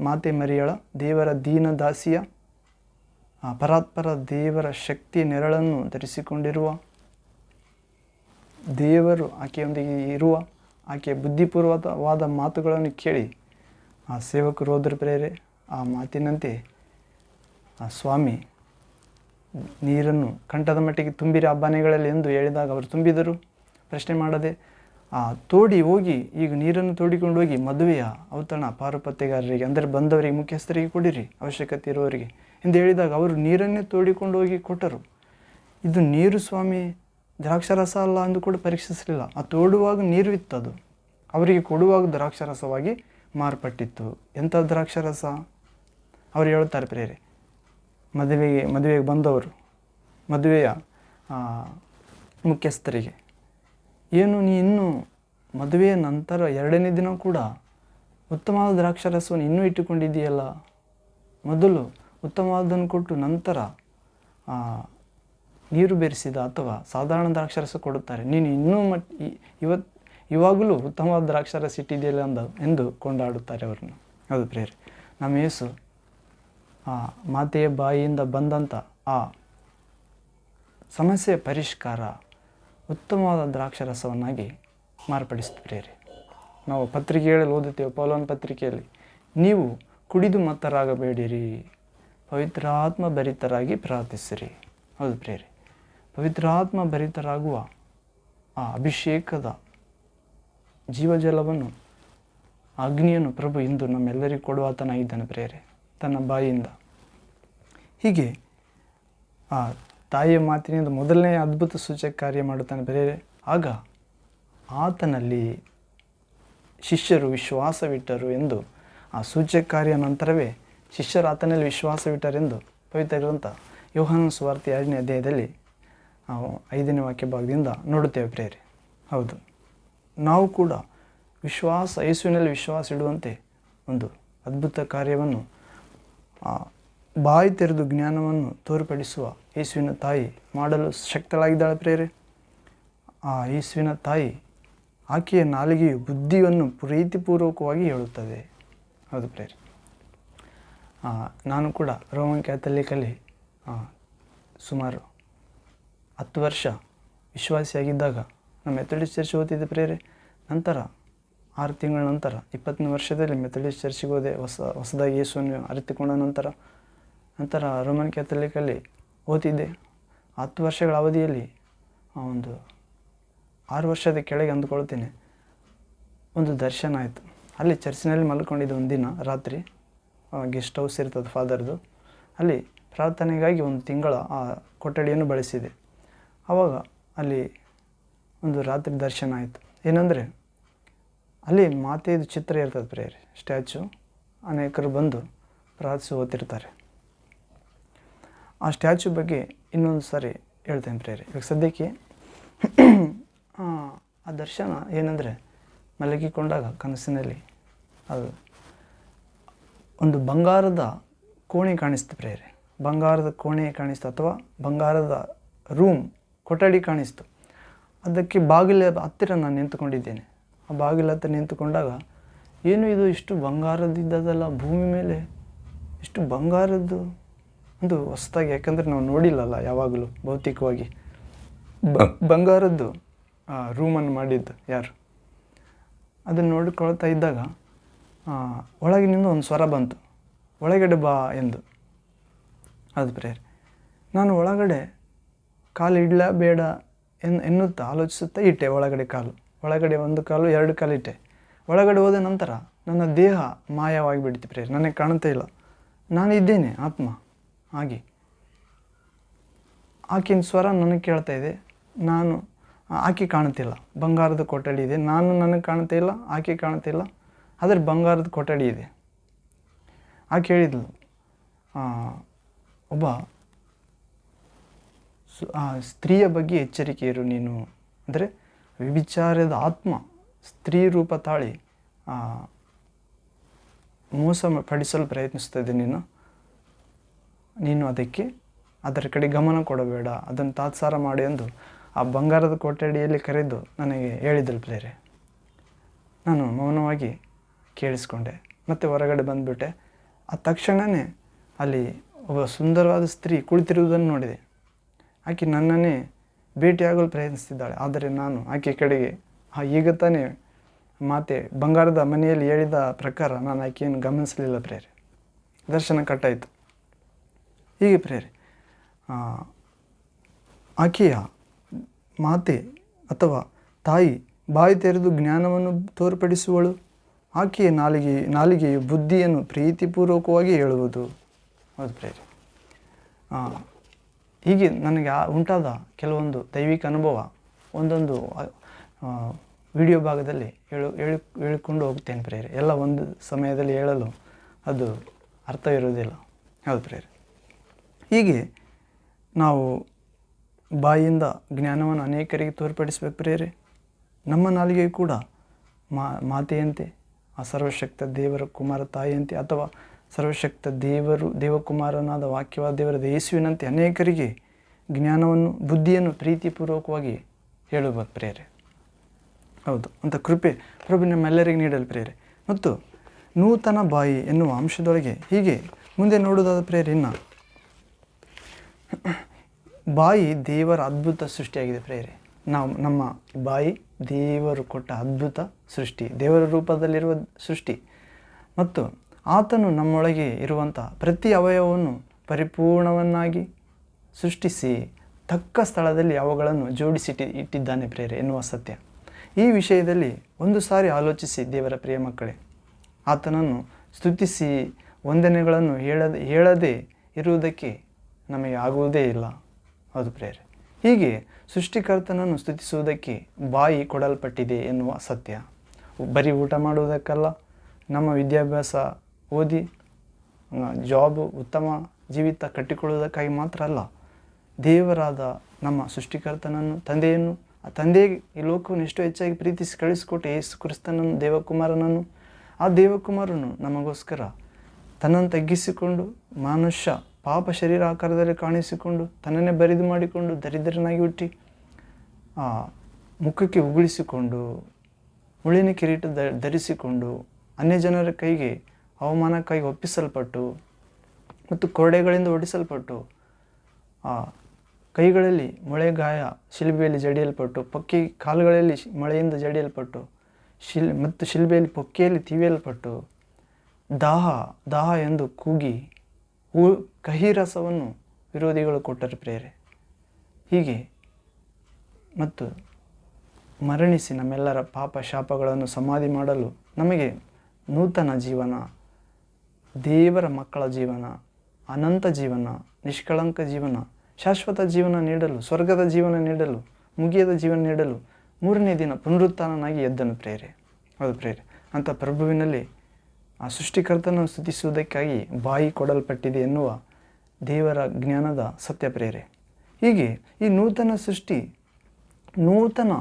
ಮಾತೆ ಮರಿಯಳ, ದೇವರ ದೀನ ದಾಸಿಯ ಪರಾತ್ಪರ ದೇವರ ಶಕ್ತಿ ನೆರಳನ್ನು ಧರಿಸಿಕೊಂಡಿರುವ, ದೇವರು ಆಕೆಯೊಂದಿಗೆ ಇರುವ, ಆಕೆಯ ಬುದ್ಧಿಪೂರ್ವಕವಾದ ಮಾತುಗಳನ್ನು ಕೇಳಿ, ಆ ಸೇವಕರು ಹೋದ್ರ ಪ್ರೇರೆ, ಆ ಮಾತಿನಂತೆ ಆ ಸ್ವಾಮಿ ನೀರನ್ನು ಕಂಠದ ಮಟ್ಟಿಗೆ ತುಂಬಿರಿ ಅಬ್ಬಾನೆಗಳಲ್ಲಿ ಎಂದು ಹೇಳಿದಾಗ ಅವರು ತುಂಬಿದರು. ಪ್ರಶ್ನೆ ಮಾಡದೆ, ಆ, ತೋಡಿ ಹೋಗಿ, ಈಗ ನೀರನ್ನು ತೋಡಿಕೊಂಡು ಹೋಗಿ ಮದುವೆಯ ಔತಣ ಪಾರುಪತ್ತೆಗಾರರಿಗೆ ಅಂದರೆ ಬಂದವರಿಗೆ, ಮುಖ್ಯಸ್ಥರಿಗೆ ಕೊಡಿರಿ, ಅವಶ್ಯಕತೆ ಇರುವವರಿಗೆ ಎಂದು ಹೇಳಿದಾಗ ಅವರು ನೀರನ್ನೇ ತೋಡಿಕೊಂಡು ಹೋಗಿ ಕೊಟ್ಟರು. ಇದು ನೀರು ಸ್ವಾಮಿ, ದ್ರಾಕ್ಷರಸ ಅಲ್ಲ ಎಂದು ಕೂಡ ಪರೀಕ್ಷಿಸಲಿಲ್ಲ. ಆ ತೋಡುವಾಗ ನೀರು ಇತ್ತದು. ಅವರಿಗೆ ಕೊಡುವಾಗ ದ್ರಾಕ್ಷರಸವಾಗಿ ಮಾರ್ಪಟ್ಟಿತ್ತು. ಎಂಥ ದ್ರಾಕ್ಷರಸ? ಅವರು ಹೇಳ್ತಾರೆ ಪ್ರೇರೆ ಮದುವೆಗೆ ಮದುವೆಗೆ ಬಂದವರು, ಮದುವೆಯ ಮುಖ್ಯಸ್ಥರಿಗೆ. ಏನು ನೀ ಇನ್ನೂ ಮದುವೆಯ ನಂತರ ಎರಡನೇ ದಿನ ಕೂಡ ಉತ್ತಮವಾದ ದ್ರಾಕ್ಷರಸವನ್ನು ಇನ್ನೂ ಇಟ್ಟುಕೊಂಡಿದ್ದೀಯಲ್ಲ? ಮೊದಲು ಉತ್ತಮವಾದನ್ನು ಕೊಟ್ಟು ನಂತರ ನೀರು ಬೆರೆಸಿದ ಅಥವಾ ಸಾಧಾರಣ ದ್ರಾಕ್ಷರಸ ಕೊಡುತ್ತಾರೆ. ನೀನು ಇನ್ನೂ ಮಟ್ ಇ- ಇವತ್, ಇವಾಗಲೂ ಉತ್ತಮವಾದ ದ್ರಾಕ್ಷರಸ ಇಟ್ಟಿದೆಯಲ್ಲ ಅಂದ, ಎಂದು ಕೊಂಡಾಡುತ್ತಾರೆ ಅವರನ್ನು. ಅದು ಪ್ರೇರೆ ನಮ್ಮ ಯೇಸು ಆ ಮಾತೆಯ ಬಾಯಿಯಿಂದ ಬಂದಂಥ ಆ ಸಮಸ್ಯೆ ಪರಿಷ್ಕಾರ ಉತ್ತಮವಾದ ದ್ರಾಕ್ಷರಸವನ್ನಾಗಿ ಮಾರ್ಪಡಿಸುತ್ತಾರೆ ನಾವು ಪತ್ರಿಕೆಗಳಲ್ಲಿ ಓದುತ್ತೇವೆ, ಪೌಲನ್ ಪತ್ರಿಕೆಯಲ್ಲಿ. ನೀವು ಕುಡಿದು ಮತ್ತರಾಗಬೇಡಿರಿ, ಪವಿತ್ರಾತ್ಮ ಭರಿತರಾಗಿ ಪ್ರಾರ್ಥಿಸಿರಿ. ಹೌದು ಪ್ರೇರಿ ಪವಿತ್ರಾತ್ಮ ಭರಿತರಾಗುವ ಆ ಅಭಿಷೇಕದ ಜೀವಜಲವನ್ನು, ಅಗ್ನಿಯನ್ನು ಪ್ರಭು ಇಂದು ನಮ್ಮೆಲ್ಲರಿಗೂ ಕೊಡುವಾತನಾಗಿದ್ದಾನೆ ಪ್ರೇರೆ ತನ್ನ ಬಾಯಿಯಿಂದ ಹೀಗೆ, ಆ ತಾಯಿಯ ಮಾತಿನಿಂದ ಮೊದಲನೇ ಅದ್ಭುತ ಸೂಚಕ ಕಾರ್ಯ ಮಾಡುತ್ತಾನೆ ಬೇರೆ. ಆಗ ಆತನಲ್ಲಿ ಶಿಷ್ಯರು ವಿಶ್ವಾಸವಿಟ್ಟರು ಎಂದು, ಆ ಸೂಚಕ ಕಾರ್ಯ ನಂತರವೇ ಶಿಷ್ಯರು ಆತನಲ್ಲಿ ವಿಶ್ವಾಸವಿಟ್ಟರೆಂದು ಪವಿತ್ರ ಗ್ರಂಥ ಯೋಹಾನ ಸ್ವಾರ್ಥಿ ಎರಡನೇ ಅಧ್ಯಾಯದಲ್ಲಿ ನಾವು ಐದನೇ ವಾಕ್ಯ ಭಾಗದಿಂದ ನೋಡುತ್ತೇವೆ ಪ್ರೇರೆ ಹೌದು, ನಾವು ಕೂಡ ವಿಶ್ವಾಸ, ಯೇಸುವಿನಲ್ಲಿ ವಿಶ್ವಾಸ ಇಡುವಂತೆ ಒಂದು ಅದ್ಭುತ ಕಾರ್ಯವನ್ನು ಬಾಯಿ ತೆರೆದು ಜ್ಞಾನವನ್ನು ತೋರ್ಪಡಿಸುವ ಯೇಸುವಿನ ತಾಯಿ ಮಾಡಲು ಶಕ್ತಳಾಗಿದ್ದಾಳೆ ಪ್ರೇರೆ ಆ ಯೇಸುವಿನ ತಾಯಿ ಆಕೆಯ ನಾಲಿಗೆಯು ಬುದ್ಧಿಯನ್ನು ಪ್ರೀತಿಪೂರ್ವಕವಾಗಿ ಹೇಳುತ್ತದೆ. ಹೌದು ಪ್ರೇರೆ ನಾನು ಕೂಡ ರೋಮನ್ ಕ್ಯಾಥಲಿಕಲ್ಲಿ ಸುಮಾರು ಹತ್ತು ವರ್ಷ ವಿಶ್ವಾಸಿಯಾಗಿದ್ದಾಗ ನಮ್ಮ ಎತ್ತಡಿ ಚರ್ಚ್ ಓದ್ತಿದ್ದೆ ಪ್ರೇರೆ ನಂತರ ಆರು ತಿಂಗಳ ನಂತರ, ಇಪ್ಪತ್ತನೇ ವರ್ಷದಲ್ಲಿ ಮೆಥಡಿಸ್ಟ್ ಚರ್ಚಿಗೆ ಹೋದೆ ಹೊಸ, ಹೊಸದಾಗಿ ಯೇಸುವನ್ನು ಅರಿತುಕೊಂಡ ನಂತರ ನಂತರ ರೋಮನ್ ಕ್ಯಾಥಲಿಕಲ್ಲಿ ಓದಿದ್ದೆ ಹತ್ತು ವರ್ಷಗಳ ಅವಧಿಯಲ್ಲಿ ಒಂದು ಆರು ವರ್ಷದ ಕೆಳಗೆ ಅಂದ್ಕೊಳ್ತೀನಿ. ಒಂದು ದರ್ಶನ ಆಯಿತು. ಅಲ್ಲಿ ಚರ್ಚಿನಲ್ಲಿ ಮಲ್ಕೊಂಡಿದ್ದೆ ಒಂದು ದಿನ, ರಾತ್ರಿ ಗೆಸ್ಟ್ ಹೌಸ್ ಇರ್ತದೆ ಫಾದರ್ದು. ಅಲ್ಲಿ ಪ್ರಾರ್ಥನೆಗಾಗಿ ಒಂದು ತಿಂಗಳ ಆ ಕೊಠಡಿಯನ್ನು ಬಳಸಿದೆ. ಆವಾಗ ಅಲ್ಲಿ ಒಂದು ರಾತ್ರಿ ದರ್ಶನ ಆಯಿತು. ಏನಂದರೆ ಅಲ್ಲಿ ಮಾತೆಯದು ಚಿತ್ರ ಇರ್ತದೆ ಪ್ರೇಯರ್ ಸ್ಟ್ಯಾಚು. ಅನೇಕರು ಬಂದು ಪ್ರಾರ್ಥಿಸಿ ಓದ್ತಿರ್ತಾರೆ. ಆ ಸ್ಟ್ಯಾಚು ಬಗ್ಗೆ ಇನ್ನೊಂದು ಸಾರಿ ಹೇಳ್ತೇನೆ ಪ್ರೇಯರ್. ಇವಾಗ ಸದ್ಯಕ್ಕೆ ಆ, ಆ ದರ್ಶನ ಏನಂದರೆ ಮಲಗಿಕೊಂಡಾಗ ಕನಸಿನಲ್ಲಿ ಅದು ಒಂದು ಬಂಗಾರದ ಕೋಣೆ ಕಾಣಿಸ್ತು ಪ್ರೇರೆ ಬಂಗಾರದ ಕೋಣೆ ಕಾಣಿಸ್ತು ಅಥವಾ ಬಂಗಾರದ ರೂಮ್ ಕೊಠಡಿ ಕಾಣಿಸ್ತು. ಅದಕ್ಕೆ ಬಾಗಿಲ ಹತ್ತಿರ ನಾನು ನಿಂತುಕೊಂಡಿದ್ದೇನೆ. ಆ ಬಾಗಿಲ ಹತ್ತಿರ ನಿಂತುಕೊಂಡಾಗ ಏನು ಇದು? ಇಷ್ಟು ಬಂಗಾರದಿದ್ದದಲ್ಲ ಭೂಮಿ ಮೇಲೆ ಇಷ್ಟು ಬಂಗಾರದ್ದು? ಒಂದು ಹೊಸದಾಗಿ ಯಾಕಂದರೆ ನಾವು ನೋಡಿಲ್ಲಲ್ಲ ಯಾವಾಗಲೂ ಭೌತಿಕವಾಗಿ. ಬ ಬಂಗಾರದ್ದು ರೂಮನ್ನು ಮಾಡಿದ್ದು ಯಾರು? ಅದನ್ನು ನೋಡಿಕೊಳ್ತಾ ಇದ್ದಾಗ ಒಳಗಿನಿಂದ ಒಂದು ಸ್ವರ ಬಂತು. ಒಳಗಡೆ ಬಾ ಎಂದು. ಅದು ಪ್ರೇಯರ್ ನಾನು ಒಳಗಡೆ ಕಾಲು ಇಡ್ಲ ಬೇಡ ಎನ್ ಎನ್ನುತ್ತಾ ಆಲೋಚಿಸುತ್ತಾ ಇಟ್ಟೆ ಒಳಗಡೆ ಕಾಲು. ಒಳಗಡೆ ಒಂದು ಕಾಲು, ಎರಡು ಕಾಲು ಇಟ್ಟೆ. ಒಳಗಡೆ ಹೋದ ನಂತರ ನನ್ನ ದೇಹ ಮಾಯವಾಗಿಬಿಡ್ತು ಪ್ರೇರ್ ನನಗೆ ಕಾಣ್ತಾ ಇಲ್ಲ. ನಾನು ಇದ್ದೇನೆ, ಆತ್ಮ. ಹಾಗೆ. ಆಕಿನ ಸ್ವರ ನನಗೆ ಕೇಳ್ತಾ ಇದೆ. ನಾನು, ಆಕೆ ಕಾಣ್ತಿಲ್ಲ ಬಂಗಾರದ ಕೊಠಡಿ ಇದೆ. ನಾನು ನನಗೆ ಕಾಣ್ತಾ ಇಲ್ಲ, ಆಕೆ ಕಾಣ್ತಿಲ್ಲ ಆದರೆ ಬಂಗಾರದ ಕೊಠಡಿ ಇದೆ. ಆಕೆ ಹೇಳಿದ್ಲು ಒಬ್ಬ ಸ್ತ್ರೀಯ ಬಗ್ಗೆ ಎಚ್ಚರಿಕೆ ಇರು ನೀನು. ಅಂದರೆ ವಿಚಾರದ ಆತ್ಮ, ಸ್ತ್ರೀ ರೂಪ ತಾಳಿ ಮೋಸ ಪಡಿಸಲು ಪ್ರಯತ್ನಿಸ್ತದೆ ನೀನು. ನೀನು ಅದಕ್ಕೆ ಅದರ ಕಡೆ ಗಮನ ಕೊಡಬೇಡ. ಅದನ್ನು ತಾತ್ಸಾರ ಮಾಡಿ ಎಂದು ಆ ಬಂಗಾರದ ಕೊಠಡಿಯಲ್ಲಿ ಕರೆದು ನನಗೆ ಹೇಳಿದಳು ಪ್ಲೇರೆ ನಾನು ಮೌನವಾಗಿ ಕೇಳಿಸ್ಕೊಂಡೆ. ಮತ್ತು ಹೊರಗಡೆ ಬಂದುಬಿಟ್ಟೆ. ಆ ತಕ್ಷಣವೇ ಅಲ್ಲಿ ಒಬ್ಬ ಸುಂದರವಾದ ಸ್ತ್ರೀ ಕುಳಿತಿರುವುದನ್ನು ನೋಡಿದೆ. ಆಕೆ ನನ್ನನ್ನೇ ಭೇಟಿಯಾಗಲು ಪ್ರಯತ್ನಿಸ್ತಿದ್ದಾಳೆ. ಆದರೆ ನಾನು ಆಕೆ ಕಡೆಗೆ ಈಗ ತಾನೇ ಮಾತೆ, ಬಂಗಾರದ ಮನೆಯಲ್ಲಿ ಹೇಳಿದ ಪ್ರಕಾರ ನಾನು ಆಕೆಯನ್ನು ಗಮನಿಸಲಿಲ್ಲ ಪ್ರೇರೆ. ದರ್ಶನ ಕಟ್ಟಾಯಿತು. ಹೀಗೆ ಪ್ರೇರೆ ಆಕೆಯ ಮಾತೆ ಅಥವಾ ತಾಯಿ ಬಾಯಿ ತೆರೆದು ಜ್ಞಾನವನ್ನು ತೋರ್ಪಡಿಸುವಳು? ಆಕೆಯ ನಾಲಿಗೆ, ನಾಲಿಗೆಯು ಬುದ್ಧಿಯನ್ನು ಪ್ರೀತಿಪೂರ್ವಕವಾಗಿ ಹೇಳುವುದು? ಹೌದು ಪ್ರೇರೆ. ಹೀಗೆ ನನಗೆ ಆ ಉಂಟಾದ ಕೆಲವೊಂದು ದೈವಿಕ ಅನುಭವ ಒಂದೊಂದು ವಿಡಿಯೋ ಭಾಗದಲ್ಲಿ ಹೇಳು, ಹೇಳಿ, ಹೇಳಿಕೊಂಡು ಹೋಗ್ತೇನೆ ಪ್ರೇರೆ. ಎಲ್ಲ ಒಂದು ಸಮಯದಲ್ಲಿ ಹೇಳಲು ಅದು ಅರ್ಥವಿರುವುದಿಲ್ಲ. ಹೌದು ಪ್ರೇರೆ. ಹೀಗೆ ನಾವು ಬಾಯಿಯಿಂದ ಜ್ಞಾನವನ್ನು ಅನೇಕರಿಗೆ ತೋರ್ಪಡಿಸ್ಬೇಕು ಪ್ರೇರೆ. ನಮ್ಮ ನಾಲಿಗೆ ಕೂಡ ಮಾತೆಯಂತೆ, ಆ ಸರ್ವಶಕ್ತ ದೇವರ ಕುಮಾರ ತಾಯಿಯಂತೆ ಅಥವಾ ಸರ್ವಶಕ್ತ ದೇವರು, ದೇವಕುಮಾರನಾದ ವಾಕ್ಯವಾದ ದೇವರ ಯೇಸುವಿನಂತೆ ಅನೇಕರಿಗೆ ಜ್ಞಾನವನ್ನು, ಬುದ್ಧಿಯನ್ನು ಪ್ರೀತಿಪೂರ್ವಕವಾಗಿ ಹೇಳುವ ಪ್ರೇರೆ. ಹೌದು, ಅಂತ ಕೃಪೆ ಪ್ರಭು ನಮ್ಮೆಲ್ಲರಿಗೆ ನೀಡಲು ಪ್ರೇರೆ. ಮತ್ತು ನೂತನ ಬಾಯಿ ಎನ್ನುವ ಅಂಶದೊಳಗೆ ಹೀಗೆ ಮುಂದೆ ನೋಡೋದಾದ ಪ್ರೇರೆ, ಇನ್ನು ಬಾಯಿ ದೇವರ ಅದ್ಭುತ ಸೃಷ್ಟಿಯಾಗಿದೆ ಪ್ರೇರೆ. ನಾವು, ನಮ್ಮ ಬಾಯಿ ದೇವರು ಕೊಟ್ಟ ಅದ್ಭುತ ಸೃಷ್ಟಿ, ದೇವರ ರೂಪದಲ್ಲಿರುವ ಸೃಷ್ಟಿ. ಮತ್ತು ಆತನು ನಮ್ಮೊಳಗೆ ಇರುವಂಥ ಪ್ರತಿ ಅವಯವವನ್ನು ಪರಿಪೂರ್ಣವನ್ನಾಗಿ ಸೃಷ್ಟಿಸಿ ತಕ್ಕ ಸ್ಥಳದಲ್ಲಿ ಅವುಗಳನ್ನು ಜೋಡಿಸಿಟ್ಟಿ ಇಟ್ಟಿದ್ದಾನೆ ಪ್ರೇರೆ ಎನ್ನುವ ಸತ್ಯ. ಈ ವಿಷಯದಲ್ಲಿ ಒಂದು ಸಾರಿ ಆಲೋಚಿಸಿ ದೇವರ ಪ್ರಿಯ ಮಕ್ಕಳೇ, ಆತನನ್ನು ಸ್ತುತಿಸಿ ವಂದನೆಗಳನ್ನು ಹೇಳದೆ, ಹೇಳದೇ ಇರುವುದಕ್ಕೆ ನಮಗೆ ಆಗುವುದೇ ಇಲ್ಲ. ಅದು ಪ್ರೇರೆ. ಹೀಗೆ ಸೃಷ್ಟಿಕರ್ತನನ್ನು ಸ್ತುತಿಸುವುದಕ್ಕೆ ಬಾಯಿ ಕೊಡಲ್ಪಟ್ಟಿದೆ ಎನ್ನುವ ಸತ್ಯ. ಬರೀ ಊಟ ಮಾಡುವುದಕ್ಕಲ್ಲ, ನಮ್ಮ ವಿದ್ಯಾಭ್ಯಾಸ ಓದಿ ಜಾಬ್ ಉತ್ತಮ ಜೀವಿತ ಕಟ್ಟಿಕೊಳ್ಳುವುದಕ್ಕಾಗಿ ಮಾತ್ರ ಅಲ್ಲ, ದೇವರಾದ ನಮ್ಮ ಸೃಷ್ಟಿಕರ್ತನನ್ನು, ತಂದೆಯನ್ನು, ಆ ತಂದೆಗೆ ಈ ಲೋಕವನ್ನು ಎಷ್ಟು ಹೆಚ್ಚಾಗಿ ಪ್ರೀತಿಸಿ ಕಳಿಸಿಕೊಟ್ಟು ಯೇಸು ಕ್ರಿಸ್ತನನ್ನು, ದೇವಕುಮಾರನನ್ನು, ಆ ದೇವಕುಮಾರನು ನಮಗೋಸ್ಕರ ತನ್ನನ್ನು ತಗ್ಗಿಸಿಕೊಂಡು ಮನುಷ್ಯ ಪಾಪ ಶರೀರ ಆಕಾರದಲ್ಲಿ ಕಾಣಿಸಿಕೊಂಡು ತನ್ನನ್ನೇ ಬರಿದು ಮಾಡಿಕೊಂಡು ದರಿದ್ರನಾಗಿ ಹುಟ್ಟಿ, ಆ, ಮುಖಕ್ಕೆ ಉಗುಳಿಸಿಕೊಂಡು ಮುಳಿನ ಕಿರೀಟ ಧರಿಸಿಕೊಂಡು ಅನ್ಯ ಜನರ ಕೈಗೆ ಅವಮಾನಕ್ಕಾಗಿ ಒಪ್ಪಿಸಲ್ಪಟ್ಟು ಮತ್ತು ಕೊರಡೆಗಳಿಂದ ಹೊಡಿಸಲ್ಪಟ್ಟು ಆ, ಕೈಗಳಲ್ಲಿ ಮೊಳೆ ಗಾಯ ಶಿಲ್ಬೆಯಲ್ಲಿ ಜಡಿಯಲ್ಪಟ್ಟು, ಪಕ್ಕಿ ಕಾಲುಗಳಲ್ಲಿ ಮಳೆಯಿಂದ ಜಡಿಯಲ್ಪಟ್ಟು, ಶಿಲ್, ಮತ್ತು ಶಿಲ್ಬೆಯಲ್ಲಿ ಪೊಕ್ಕೆಯಲ್ಲಿ ತಿವಿಯಲ್ಪಟ್ಟು, ದಾಹ ದಾಹ ಎಂದು ಕೂಗಿ ಹೂ ಕಹಿ ರಸವನ್ನು ವಿರೋಧಿಗಳು ಕೊಟ್ಟರು ಪ್ರೇರೆ ಹೀಗೆ ಮತ್ತು ಮರಣಿಸಿ ನಮ್ಮೆಲ್ಲರ ಪಾಪ ಶಾಪಗಳನ್ನು ಸಮಾಧಿ ಮಾಡಲು ನಮಗೆ ನೂತನ ಜೀವನ ದೇವರ ಮಕ್ಕಳ ಜೀವನ, ಅನಂತ ಜೀವನ, ನಿಷ್ಕಳಂಕ ಜೀವನ, ಶಾಶ್ವತ ಜೀವನ ನೀಡಲು, ಸ್ವರ್ಗದ ಜೀವನ ನೀಡಲು, ಮುಗಿಯದ ಜೀವನ ನೀಡಲು ಮೂರನೇ ದಿನ ಪುನರುತ್ಥಾನನಾಗಿ ಎದ್ದನು ಪ್ರೇರೆ. ಅದು ಪ್ರೇರೆ. ಅಂಥ ಪ್ರಭುವಿನಲ್ಲಿ ಆ ಸೃಷ್ಟಿಕರ್ತನನ್ನು ಸ್ತುತಿಸುವುದಕ್ಕಾಗಿ ಬಾಯಿ ಕೊಡಲ್ಪಟ್ಟಿದೆ ಎನ್ನುವ ದೇವರ ಜ್ಞಾನದ ಸತ್ಯ ಪ್ರೇರೆ. ಹೀಗೆ ಈ ನೂತನ ಸೃಷ್ಟಿ, ನೂತನ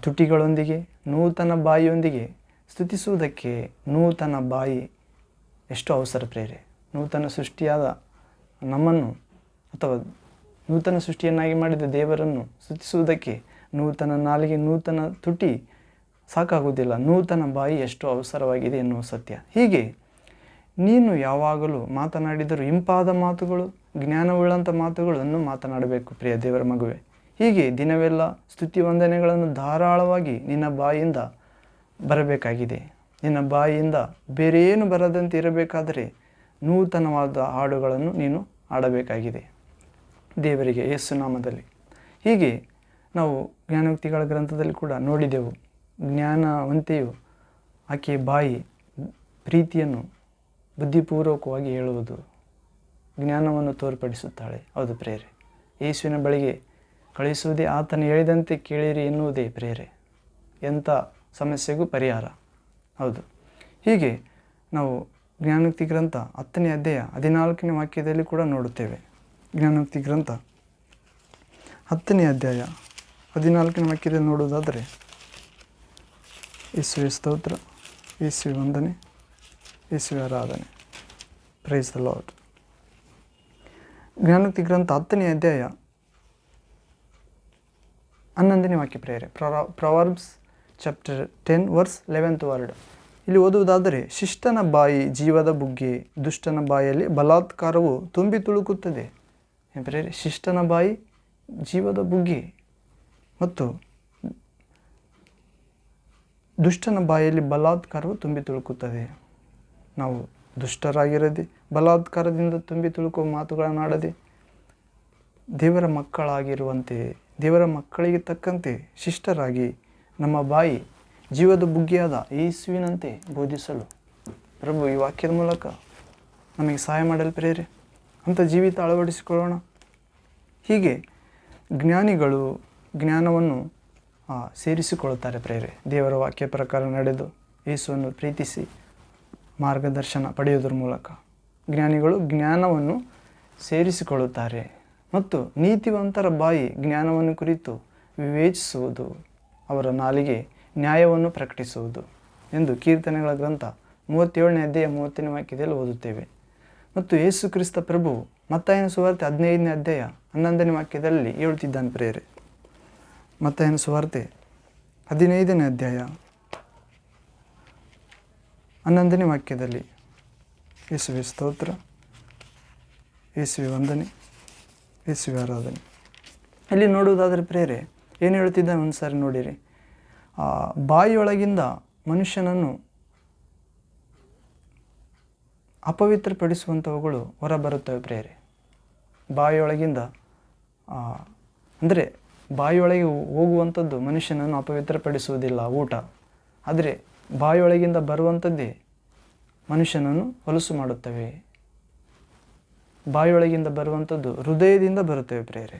ತುಟಿಗಳೊಂದಿಗೆ, ನೂತನ ಬಾಯಿಯೊಂದಿಗೆ ಸ್ತುತಿಸುವುದಕ್ಕೆ ನೂತನ ಬಾಯಿ ಎಷ್ಟು ಅವಸರ ಪ್ರೇರೆ. ನೂತನ ಸೃಷ್ಟಿಯಾದ ನಮ್ಮನ್ನು ಅಥವಾ ನೂತನ ಸೃಷ್ಟಿಯನ್ನಾಗಿ ಮಾಡಿದ ದೇವರನ್ನು ಸ್ತುತಿಸುವುದಕ್ಕೆ ನೂತನ ನಾಲಿಗೆ ನೂತನ ತುಟಿ ಸಾಕಾಗುವುದಿಲ್ಲ. ನೂತನ ಬಾಯಿ ಎಷ್ಟು ಅವಸರವಾಗಿದೆ ಎನ್ನುವ ಸತ್ಯ. ಹೀಗೆ ನೀನು ಯಾವಾಗಲೂ ಮಾತನಾಡಿದರೂ ಇಂಪಾದ ಮಾತುಗಳು ಜ್ಞಾನವುಳ್ಳಂಥ ಮಾತುಗಳನ್ನು ಮಾತನಾಡಬೇಕು ಪ್ರಿಯ ದೇವರ ಮಗುವೆ. ಹೀಗೆ ದಿನವೆಲ್ಲ ಸ್ತುತಿ ವಂದನೆಗಳನ್ನು ಧಾರಾಳವಾಗಿ ನಿನ್ನ ಬಾಯಿಯಿಂದ ಬರಬೇಕಾಗಿದೆ. ನಿನ್ನ ಬಾಯಿಯಿಂದ ಬೇರೆ ಏನು ಬರದಂತೆ ಇರಬೇಕಾದರೆ ನೂತನವಾದ ಹಾಡುಗಳನ್ನು ನೀನು ಆಡಬೇಕಾಗಿದೆ ದೇವರಿಗೆ ಯೇಸು ನಾಮದಲ್ಲಿ. ಹೀಗೆ ನಾವು ಜ್ಞಾನೋಕ್ತಿಗಳ ಗ್ರಂಥದಲ್ಲಿ ಕೂಡ ನೋಡಿದೆವು. ಜ್ಞಾನವಂತೆಯು ಆಕೆಯ ಬಾಯಿ ಪ್ರೀತಿಯನ್ನು ಬುದ್ಧಿಪೂರ್ವಕವಾಗಿ ಹೇಳುವುದು ಜ್ಞಾನವನ್ನು ತೋರ್ಪಡಿಸುತ್ತಾಳೆ. ಹೌದು ಪ್ರೇರೆ. ಯೇಸುವಿನ ಬಳಿಗೆ ಕಳಿಸುವುದೇ ಆತನು ಹೇಳಿದಂತೆ ಕೇಳಿರಿ ಎನ್ನುವುದೇ ಪ್ರೇರೆ. ಎಂಥ ಸಮಸ್ಯೆಗೂ ಪರಿಹಾರ. ಹೌದು. ಹೀಗೆ ನಾವು ಜ್ಞಾನೋಕ್ತಿ ಗ್ರಂಥ ಹತ್ತನೇ ಅಧ್ಯಾಯ ಹದಿನಾಲ್ಕನೇ ವಾಕ್ಯದಲ್ಲಿ ಕೂಡ ನೋಡುತ್ತೇವೆ. ಜ್ಞಾನೋಕ್ತಿ ಗ್ರಂಥ ಹತ್ತನೇ ಅಧ್ಯಾಯ ಹದಿನಾಲ್ಕನೇ ವಾಕ್ಯದಲ್ಲಿ ನೋಡೋದಾದರೆ ಯೇಸುವೆ ಸ್ತೋತ್ರ ಯೇಸುವೆ ವಂದನೆ ಯೇಸುವೆ ಆರಾಧನೆ. ಪ್ರೈಸ್ ದ ಲಾರ್ಡ್ ಜ್ಞಾನೋಕ್ತಿ ಗ್ರಂಥ ಹತ್ತನೇ ಅಧ್ಯಾಯ ಹನ್ನೊಂದನೇ ವಾಕ್ಯ ಪ್ರೇರೆ Proverbs chapter ten verse eleventh word ಇಲ್ಲಿ ಓದುವುದಾದರೆ, ಶಿಷ್ಟನ ಬಾಯಿ ಜೀವದ ಬುಗ್ಗೆ, ದುಷ್ಟನ ಬಾಯಲ್ಲಿ ಬಲಾತ್ಕಾರವು ತುಂಬಿ ತುಳುಕುತ್ತದೆ. ಏನ್ ಶಿಷ್ಟನ ಬಾಯಿ ಜೀವದ ಬುಗ್ಗೆ ಮತ್ತು ದುಷ್ಟನ ಬಾಯಲ್ಲಿ ಬಲಾತ್ಕಾರವು ತುಂಬಿ ತುಳುಕುತ್ತದೆ. ನಾವು ದುಷ್ಟರಾಗಿರದೆ, ಬಲಾತ್ಕಾರದಿಂದ ತುಂಬಿ ತುಳುಕುವ ಮಾತುಗಳನ್ನಾಡದೆ ದೇವರ ಮಕ್ಕಳಾಗಿರುವಂತೆ, ದೇವರ ಮಕ್ಕಳಿಗೆ ತಕ್ಕಂತೆ ಶಿಷ್ಟರಾಗಿ ನಮ್ಮ ಬಾಯಿ ಜೀವದ ಬುಗ್ಗಿಯಾದ ಯೇಸುವಿನಂತೆ ಬೋಧಿಸಲು ಪ್ರಭು ಈ ವಾಕ್ಯದ ಮೂಲಕ ನಮಗೆ ಸಹಾಯ ಮಾಡಲು ಪ್ರೇರೆ ಅಂಥ ಜೀವಿತ ಅಳವಡಿಸಿಕೊಳ್ಳೋಣ. ಹೀಗೆ ಜ್ಞಾನಿಗಳು ಜ್ಞಾನವನ್ನು ಸೇರಿಸಿಕೊಳ್ಳುತ್ತಾರೆ ಪ್ರೇರೆ. ದೇವರ ವಾಕ್ಯ ಪ್ರಕಾರ ನಡೆದು ಯೇಸುವನ್ನು ಪ್ರೀತಿಸಿ ಮಾರ್ಗದರ್ಶನ ಪಡೆಯುವುದರ ಮೂಲಕ ಜ್ಞಾನಿಗಳು ಜ್ಞಾನವನ್ನು ಸೇರಿಸಿಕೊಳ್ಳುತ್ತಾರೆ. ಮತ್ತು ನೀತಿವಂತರ ಬಾಯಿ ಜ್ಞಾನವನ್ನು ಕುರಿತು ವಿವೇಚಿಸುವುದು ಅವರ ನಾಲಿಗೆ ನ್ಯಾಯವನ್ನು ಪ್ರಕಟಿಸುವುದು ಎಂದು ಕೀರ್ತನೆಗಳ ಗ್ರಂಥ ಮೂವತ್ತೇಳನೇ ಅಧ್ಯಾಯ ಮೂವತ್ತನೇ ವಾಕ್ಯದಲ್ಲಿ ಓದುತ್ತೇವೆ. ಮತ್ತು ಯೇಸು ಕ್ರಿಸ್ತ ಪ್ರಭು ಮತ್ತಾಯನ ಸುವಾರ್ತೆ ಹದಿನೈದನೇ ಅಧ್ಯಾಯ ಹನ್ನೊಂದನೇ ವಾಕ್ಯದಲ್ಲಿ ಹೇಳುತ್ತಿದ್ದಾನೆ ಪ್ರೇರೆ ಮತ್ತಾಯನ ಸುವಾರ್ತೆ ಹದಿನೈದನೇ ಅಧ್ಯಾಯ ಹನ್ನೊಂದನೇ ವಾಕ್ಯದಲ್ಲಿ ಯೇಸುವೆ ಸ್ತೋತ್ರ, ಯೇಸುವೆ ವಂದನೆ, ಯೇಸುವೆ ಆರಾಧನೆ. ಇಲ್ಲಿ ನೋಡುವುದಾದರೆ ಪ್ರೇರೆ ಏನು ಹೇಳ್ತಿದ್ದಾನೆ ಒಂದು ಸಾರಿ ನೋಡಿರಿ ಬಾಯಿಯೊಳಗಿಂದ ಮನುಷ್ಯನನ್ನು ಅಪವಿತ್ರಪಡಿಸುವಂಥವುಗಳು ಹೊರಬರುತ್ತವೆ ಪ್ರೇರೆ ಬಾಯಿಯೊಳಗಿಂದ ಅಂದರೆ ಬಾಯಿಯೊಳಗೆ ಹೋಗುವಂಥದ್ದು ಮನುಷ್ಯನನ್ನು ಅಪವಿತ್ರಪಡಿಸುವುದಿಲ್ಲ, ಊಟ. ಆದರೆ ಬಾಯಿಯೊಳಗಿಂದ ಬರುವಂಥದ್ದೇ ಮನುಷ್ಯನನ್ನು ಹೊಲಸು ಮಾಡುತ್ತವೆ. ಬಾಯಿಯೊಳಗಿಂದ ಬರುವಂಥದ್ದು ಹೃದಯದಿಂದ ಬರುತ್ತವೆ ಪ್ರೇರೆ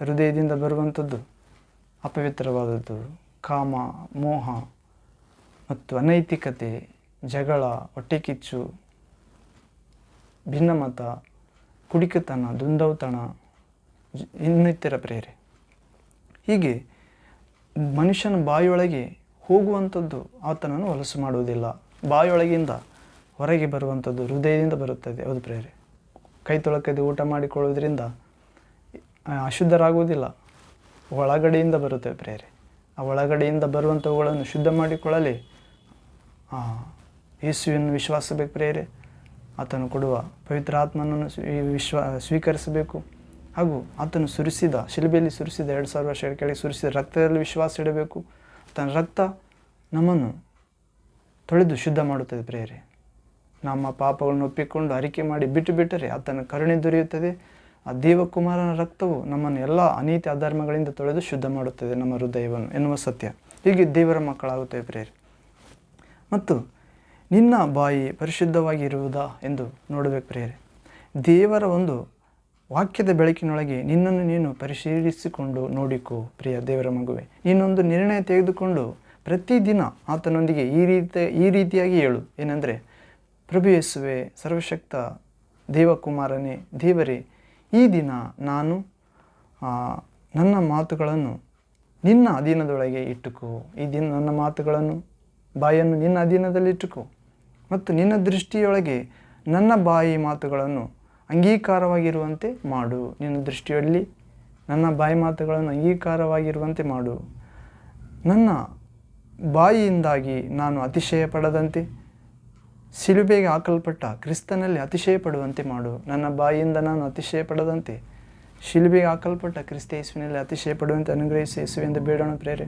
ಹೃದಯದಿಂದ ಬರುವಂಥದ್ದು ಅಪವಿತ್ರವಾದದ್ದು, ಕಾಮ, ಮೋಹ ಮತ್ತು ಅನೈತಿಕತೆ, ಜಗಳ, ಹೊಟ್ಟೆಕಿಚ್ಚು, ಭಿನ್ನಮತ, ಕುಡಿಕತನ ದುಂದೌತಣ ಇನ್ನಿತರ ಪ್ರೇರೆ. ಹೀಗೆ ಮನುಷ್ಯನ ಬಾಯಿಯೊಳಗೆ ಹೋಗುವಂಥದ್ದು ಆತನನ್ನು ಹೊಲಸು ಮಾಡುವುದಿಲ್ಲ. ಬಾಯಿಯೊಳಗಿಂದ ಹೊರಗೆ ಬರುವಂಥದ್ದು ಹೃದಯದಿಂದ ಬರುತ್ತದೆ ಅದು ಪ್ರೇರೆ. ಕೈ ತೊಳಕದೆ ಊಟ ಮಾಡಿಕೊಳ್ಳುವುದರಿಂದ ಅಶುದ್ಧರಾಗುವುದಿಲ್ಲ. ಒಳಗಡೆಯಿಂದ ಬರುತ್ತೆ ಪ್ರೇರೆ. ಆ ಒಳಗಡೆಯಿಂದ ಬರುವಂಥವುಗಳನ್ನು ಶುದ್ಧ ಮಾಡಿಕೊಳ್ಳಲಿ. ಆ, ಯೇಸುವನ್ನು ವಿಶ್ವಾಸಬೇಕು ಪ್ರೇರೆ. ಆತನು ಕೊಡುವ ಪವಿತ್ರ ಆತ್ಮನನ್ನು ವಿಶ್ವ ಸ್ವೀಕರಿಸಬೇಕು. ಹಾಗೂ ಆತನು ಸುರಿಸಿದ ಶಿಲ್ಬೆಯಲ್ಲಿ ಸುರಿಸಿದ ಎರಡು ಸಾವಿರ ವರ್ಷ ಕೆಳಗೆ ಸುರಿಸಿದ ರಕ್ತದಲ್ಲಿ ವಿಶ್ವಾಸ ಇಡಬೇಕು. ಆತನ ರಕ್ತ ನಮ್ಮನ್ನು ತೊಳೆದು ಶುದ್ಧ ಮಾಡುತ್ತದೆ ಪ್ರೇರೆ. ನಮ್ಮ ಪಾಪಗಳನ್ನು ಒಪ್ಪಿಕೊಂಡು ಅರಿಕೆ ಮಾಡಿ ಬಿಟ್ಟು ಬಿಟ್ಟರೆ ಆತನ ಕರುಣೆ ದೊರೆಯುತ್ತದೆ. ಆ ದೇವಕುಮಾರನ ರಕ್ತವು ನಮ್ಮನ್ನು ಎಲ್ಲ ಅನೀತಿ ಅಧರ್ಮಗಳಿಂದ ತೊಳೆದು ಶುದ್ಧ ಮಾಡುತ್ತದೆ ನಮ್ಮ ಹೃದಯವನ್ನು ಎನ್ನುವ ಸತ್ಯ. ಹೀಗೆ ದೇವರ ಮಕ್ಕಳಾಗುತ್ತೇವೆ ಪ್ರೇರಿ ಮತ್ತು ನಿನ್ನ ಬಾಯಿ ಪರಿಶುದ್ಧವಾಗಿ ಇರುವುದಾ ಎಂದು ನೋಡಬೇಕು ಪ್ರೇರೆ ದೇವರ ಒಂದು ವಾಕ್ಯದ ಬೆಳಕಿನೊಳಗೆ ನಿನ್ನನ್ನು ನೀನು ಪರಿಶೀಲಿಸಿಕೊಂಡು ನೋಡಿಕೋ ಪ್ರಿಯ ದೇವರ ಮಗುವೆ. ನೀನೊಂದು ನಿರ್ಣಯ ತೆಗೆದುಕೊಂಡು ಪ್ರತಿದಿನ ಆತನೊಂದಿಗೆ ಈ ರೀತಿ, ಈ ರೀತಿಯಾಗಿ ಹೇಳು. ಏನಂದರೆ, ಪ್ರಭು ಯೇಸುವೆ, ಸರ್ವಶಕ್ತ ದೇವಕುಮಾರನೇ, ದೇವರೇ ಈ ದಿನ ನಾನು ನನ್ನ ಮಾತುಗಳನ್ನು ನಿನ್ನ ಅಧೀನದೊಳಗೆ ಇಟ್ಟುಕೋ. ಈ ದಿನ ನನ್ನ ಮಾತುಗಳನ್ನು ಬಾಯನ್ನು ನಿನ್ನ ಅಧೀನದಲ್ಲಿ ಇಟ್ಟುಕೋ. ಮತ್ತು ನಿನ್ನ ದೃಷ್ಟಿಯೊಳಗೆ ನನ್ನ ಬಾಯಿ ಮಾತುಗಳನ್ನು ಅಂಗೀಕಾರವಾಗಿರುವಂತೆ ಮಾಡು. ನಿನ್ನ ದೃಷ್ಟಿಯಲ್ಲಿ ನನ್ನ ಬಾಯಿ ಮಾತುಗಳನ್ನು ಅಂಗೀಕಾರವಾಗಿರುವಂತೆ ಮಾಡು. ನನ್ನ ಬಾಯಿಯಿಂದಾಗಿ ನಾನು ಅತಿಶಯ ಪಡದಂತೆ ಶಿಲುಬೆಗೆ ಹಾಕಲ್ಪಟ್ಟ ಕ್ರಿಸ್ತನಲ್ಲಿ ಅತಿಶಯ ಪಡುವಂತೆ ಮಾಡು. ನನ್ನ ಬಾಯಿಯಿಂದ ನಾನು ಅತಿಶಯ ಪಡದಂತೆ ಶಿಲುಬೆಗೆ ಹಾಕಲ್ಪಟ್ಟ ಕ್ರಿಸ್ತ ಯೇಸುವಿನಲ್ಲಿ ಅತಿಶಯ ಪಡುವಂತೆ ಅನುಗ್ರಹಿಸಿ ಯೇಸುವೆಂದು ಬೇಡೋಣ ಪ್ರೇರೆ.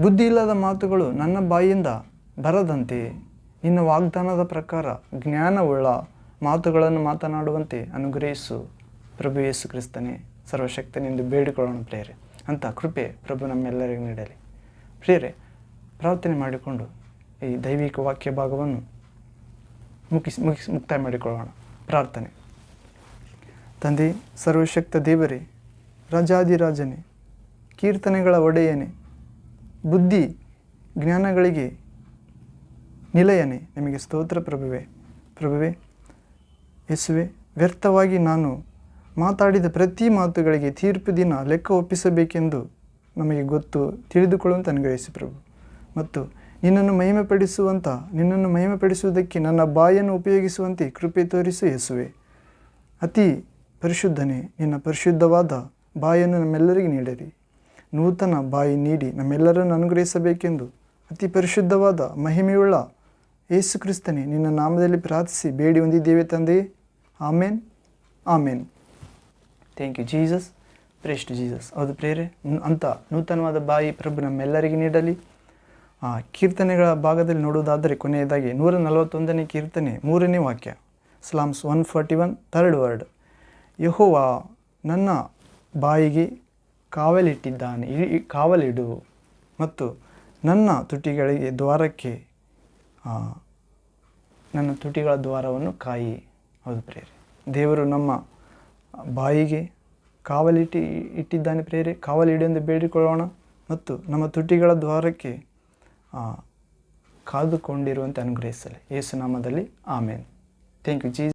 ಬುದ್ಧಿ ಇಲ್ಲದ ಮಾತುಗಳು ನನ್ನ ಬಾಯಿಯಿಂದ ಬರದಂತೆ. ನಿನ್ನ ವಾಗ್ದಾನದ ಪ್ರಕಾರ ಜ್ಞಾನವುಳ್ಳ ಮಾತುಗಳನ್ನು ಮಾತನಾಡುವಂತೆ ಅನುಗ್ರಹಿಸು. ಪ್ರಭು ಯೇಸು ಕ್ರಿಸ್ತನೇ, ಸರ್ವಶಕ್ತನೆಂದು ಬೇಡಿಕೊಳ್ಳೋಣ ಪ್ರೇರೆ. ಅಂತ ಕೃಪೆ ಪ್ರಭು ನಮ್ಮೆಲ್ಲರಿಗೂ ನೀಡಲಿ. ಪ್ರೇರೆ, ಪ್ರಾರ್ಥನೆ ಮಾಡಿಕೊಂಡು ಈ ದೈವಿಕ ವಾಕ್ಯ ಭಾಗವನ್ನು ಮುಗಿಸಿ ಮುಗಿಸಿ, ಮುಕ್ತಾಯ ಮಾಡಿಕೊಳ್ಳೋಣ. ಪ್ರಾರ್ಥನೆ. ತಂದೆ, ಸರ್ವಶಕ್ತ ದೇವರೇ ರಾಜಾದಿರಾಜನೇ ಕೀರ್ತನೆಗಳ ಒಡೆಯನೆ, ಬುದ್ಧಿ ಜ್ಞಾನಗಳಿಗೆ ನಿಲಯನೇ, ನಿಮಗೆ ಸ್ತೋತ್ರ ಪ್ರಭುವೆ. ಪ್ರಭುವೆ, ಯೇಸುವೆ, ವ್ಯರ್ಥವಾಗಿ ನಾನು ಮಾತಾಡಿದ ಪ್ರತಿ ಮಾತುಗಳಿಗೆ ತೀರ್ಪು ದಿನ ಲೆಕ್ಕ ಒಪ್ಪಿಸಬೇಕೆಂದು ನಮಗೆ ಗೊತ್ತು ತಿಳಿದುಕೊಳ್ಳುವಂತ ಅನುಗ್ರಹಿಸಿ ಪ್ರಭು. ಮತ್ತು ನಿನ್ನನ್ನು ಮಹಿಮೆಪಡಿಸುವಂಥ, ನಿನ್ನನ್ನು ಮಹಿಮೆಪಡಿಸುವುದಕ್ಕೆ ನನ್ನ ಬಾಯನ್ನು ಉಪಯೋಗಿಸುವಂತೆ ಕೃಪೆ ತೋರಿಸು ಯೇಸುವೆ. ಅತಿ ಪರಿಶುದ್ಧನೇ, ನಿನ್ನ ಪರಿಶುದ್ಧವಾದ ಬಾಯನ್ನು ನಮ್ಮೆಲ್ಲರಿಗೆ ನೀಡಿರಿ. ನೂತನ ಬಾಯಿ ನೀಡಿ ನಮ್ಮೆಲ್ಲರನ್ನು ಅನುಗ್ರಹಿಸಬೇಕೆಂದು ಅತಿ ಪರಿಶುದ್ಧವಾದ ಮಹಿಮೆಯುಳ್ಳ ಯೇಸು ಕ್ರಿಸ್ತನೇ, ನಿನ್ನ ನಾಮದಲ್ಲಿ ಪ್ರಾರ್ಥಿಸಿ ಬೇಡಿ ಹೊಂದಿದ್ದೇವೆ ತಂದೆ. Amen amen. Thank you Jesus praised Jesus ಹೌದು ಪ್ರೇರೆ ಅಂತ ನೂತನವಾದ ಬಾಯಿ ಪ್ರಭು ನಮ್ಮೆಲ್ಲರಿಗೆ ನೀಡಲಿ. ಕೀರ್ತನೆಗಳ ಭಾಗದಲ್ಲಿ ನೋಡುವುದಾದರೆ ಕೊನೆಯದಾಗಿ ನೂರ ನಲವತ್ತೊಂದನೇ ಕೀರ್ತನೆ ಮೂರನೇ ವಾಕ್ಯ. Psalms one forty one third word Jehovah ನನ್ನ ಬಾಯಿಗೆ ಕಾವಲಿಟ್ಟಿದ್ದಾನೆ. ಇ- ಕಾವಲಿಡು. ಮತ್ತು ನನ್ನ ತುಟಿಗಳಿಗೆ ದ್ವಾರಕ್ಕೆ ನನ್ನ ತುಟಿಗಳ ದ್ವಾರವನ್ನು ಕಾಯಿ. ಹೌದು ಪ್ರೇರೆ ದೇವರು ನಮ್ಮ ಬಾಯಿಗೆ ಕಾವಲಿಟ್ಟಿ, ಇಟ್ಟಿದ್ದಾನೆ ಪ್ರೇರೆ ಕಾವಲಿಡು ಎಂದು ಬೇಡಿಕೊಳ್ಳೋಣ. ಮತ್ತು ನಮ್ಮ ತುಟಿಗಳ ದ್ವಾರಕ್ಕೆ ಕಾದುಕೊಂಡಿರುವಂತೆ ಅನುಗ್ರಹಿಸಲಿ. ಯೇಸುನಾಮದಲ್ಲಿ ಆಮೇನ್. Thank you ji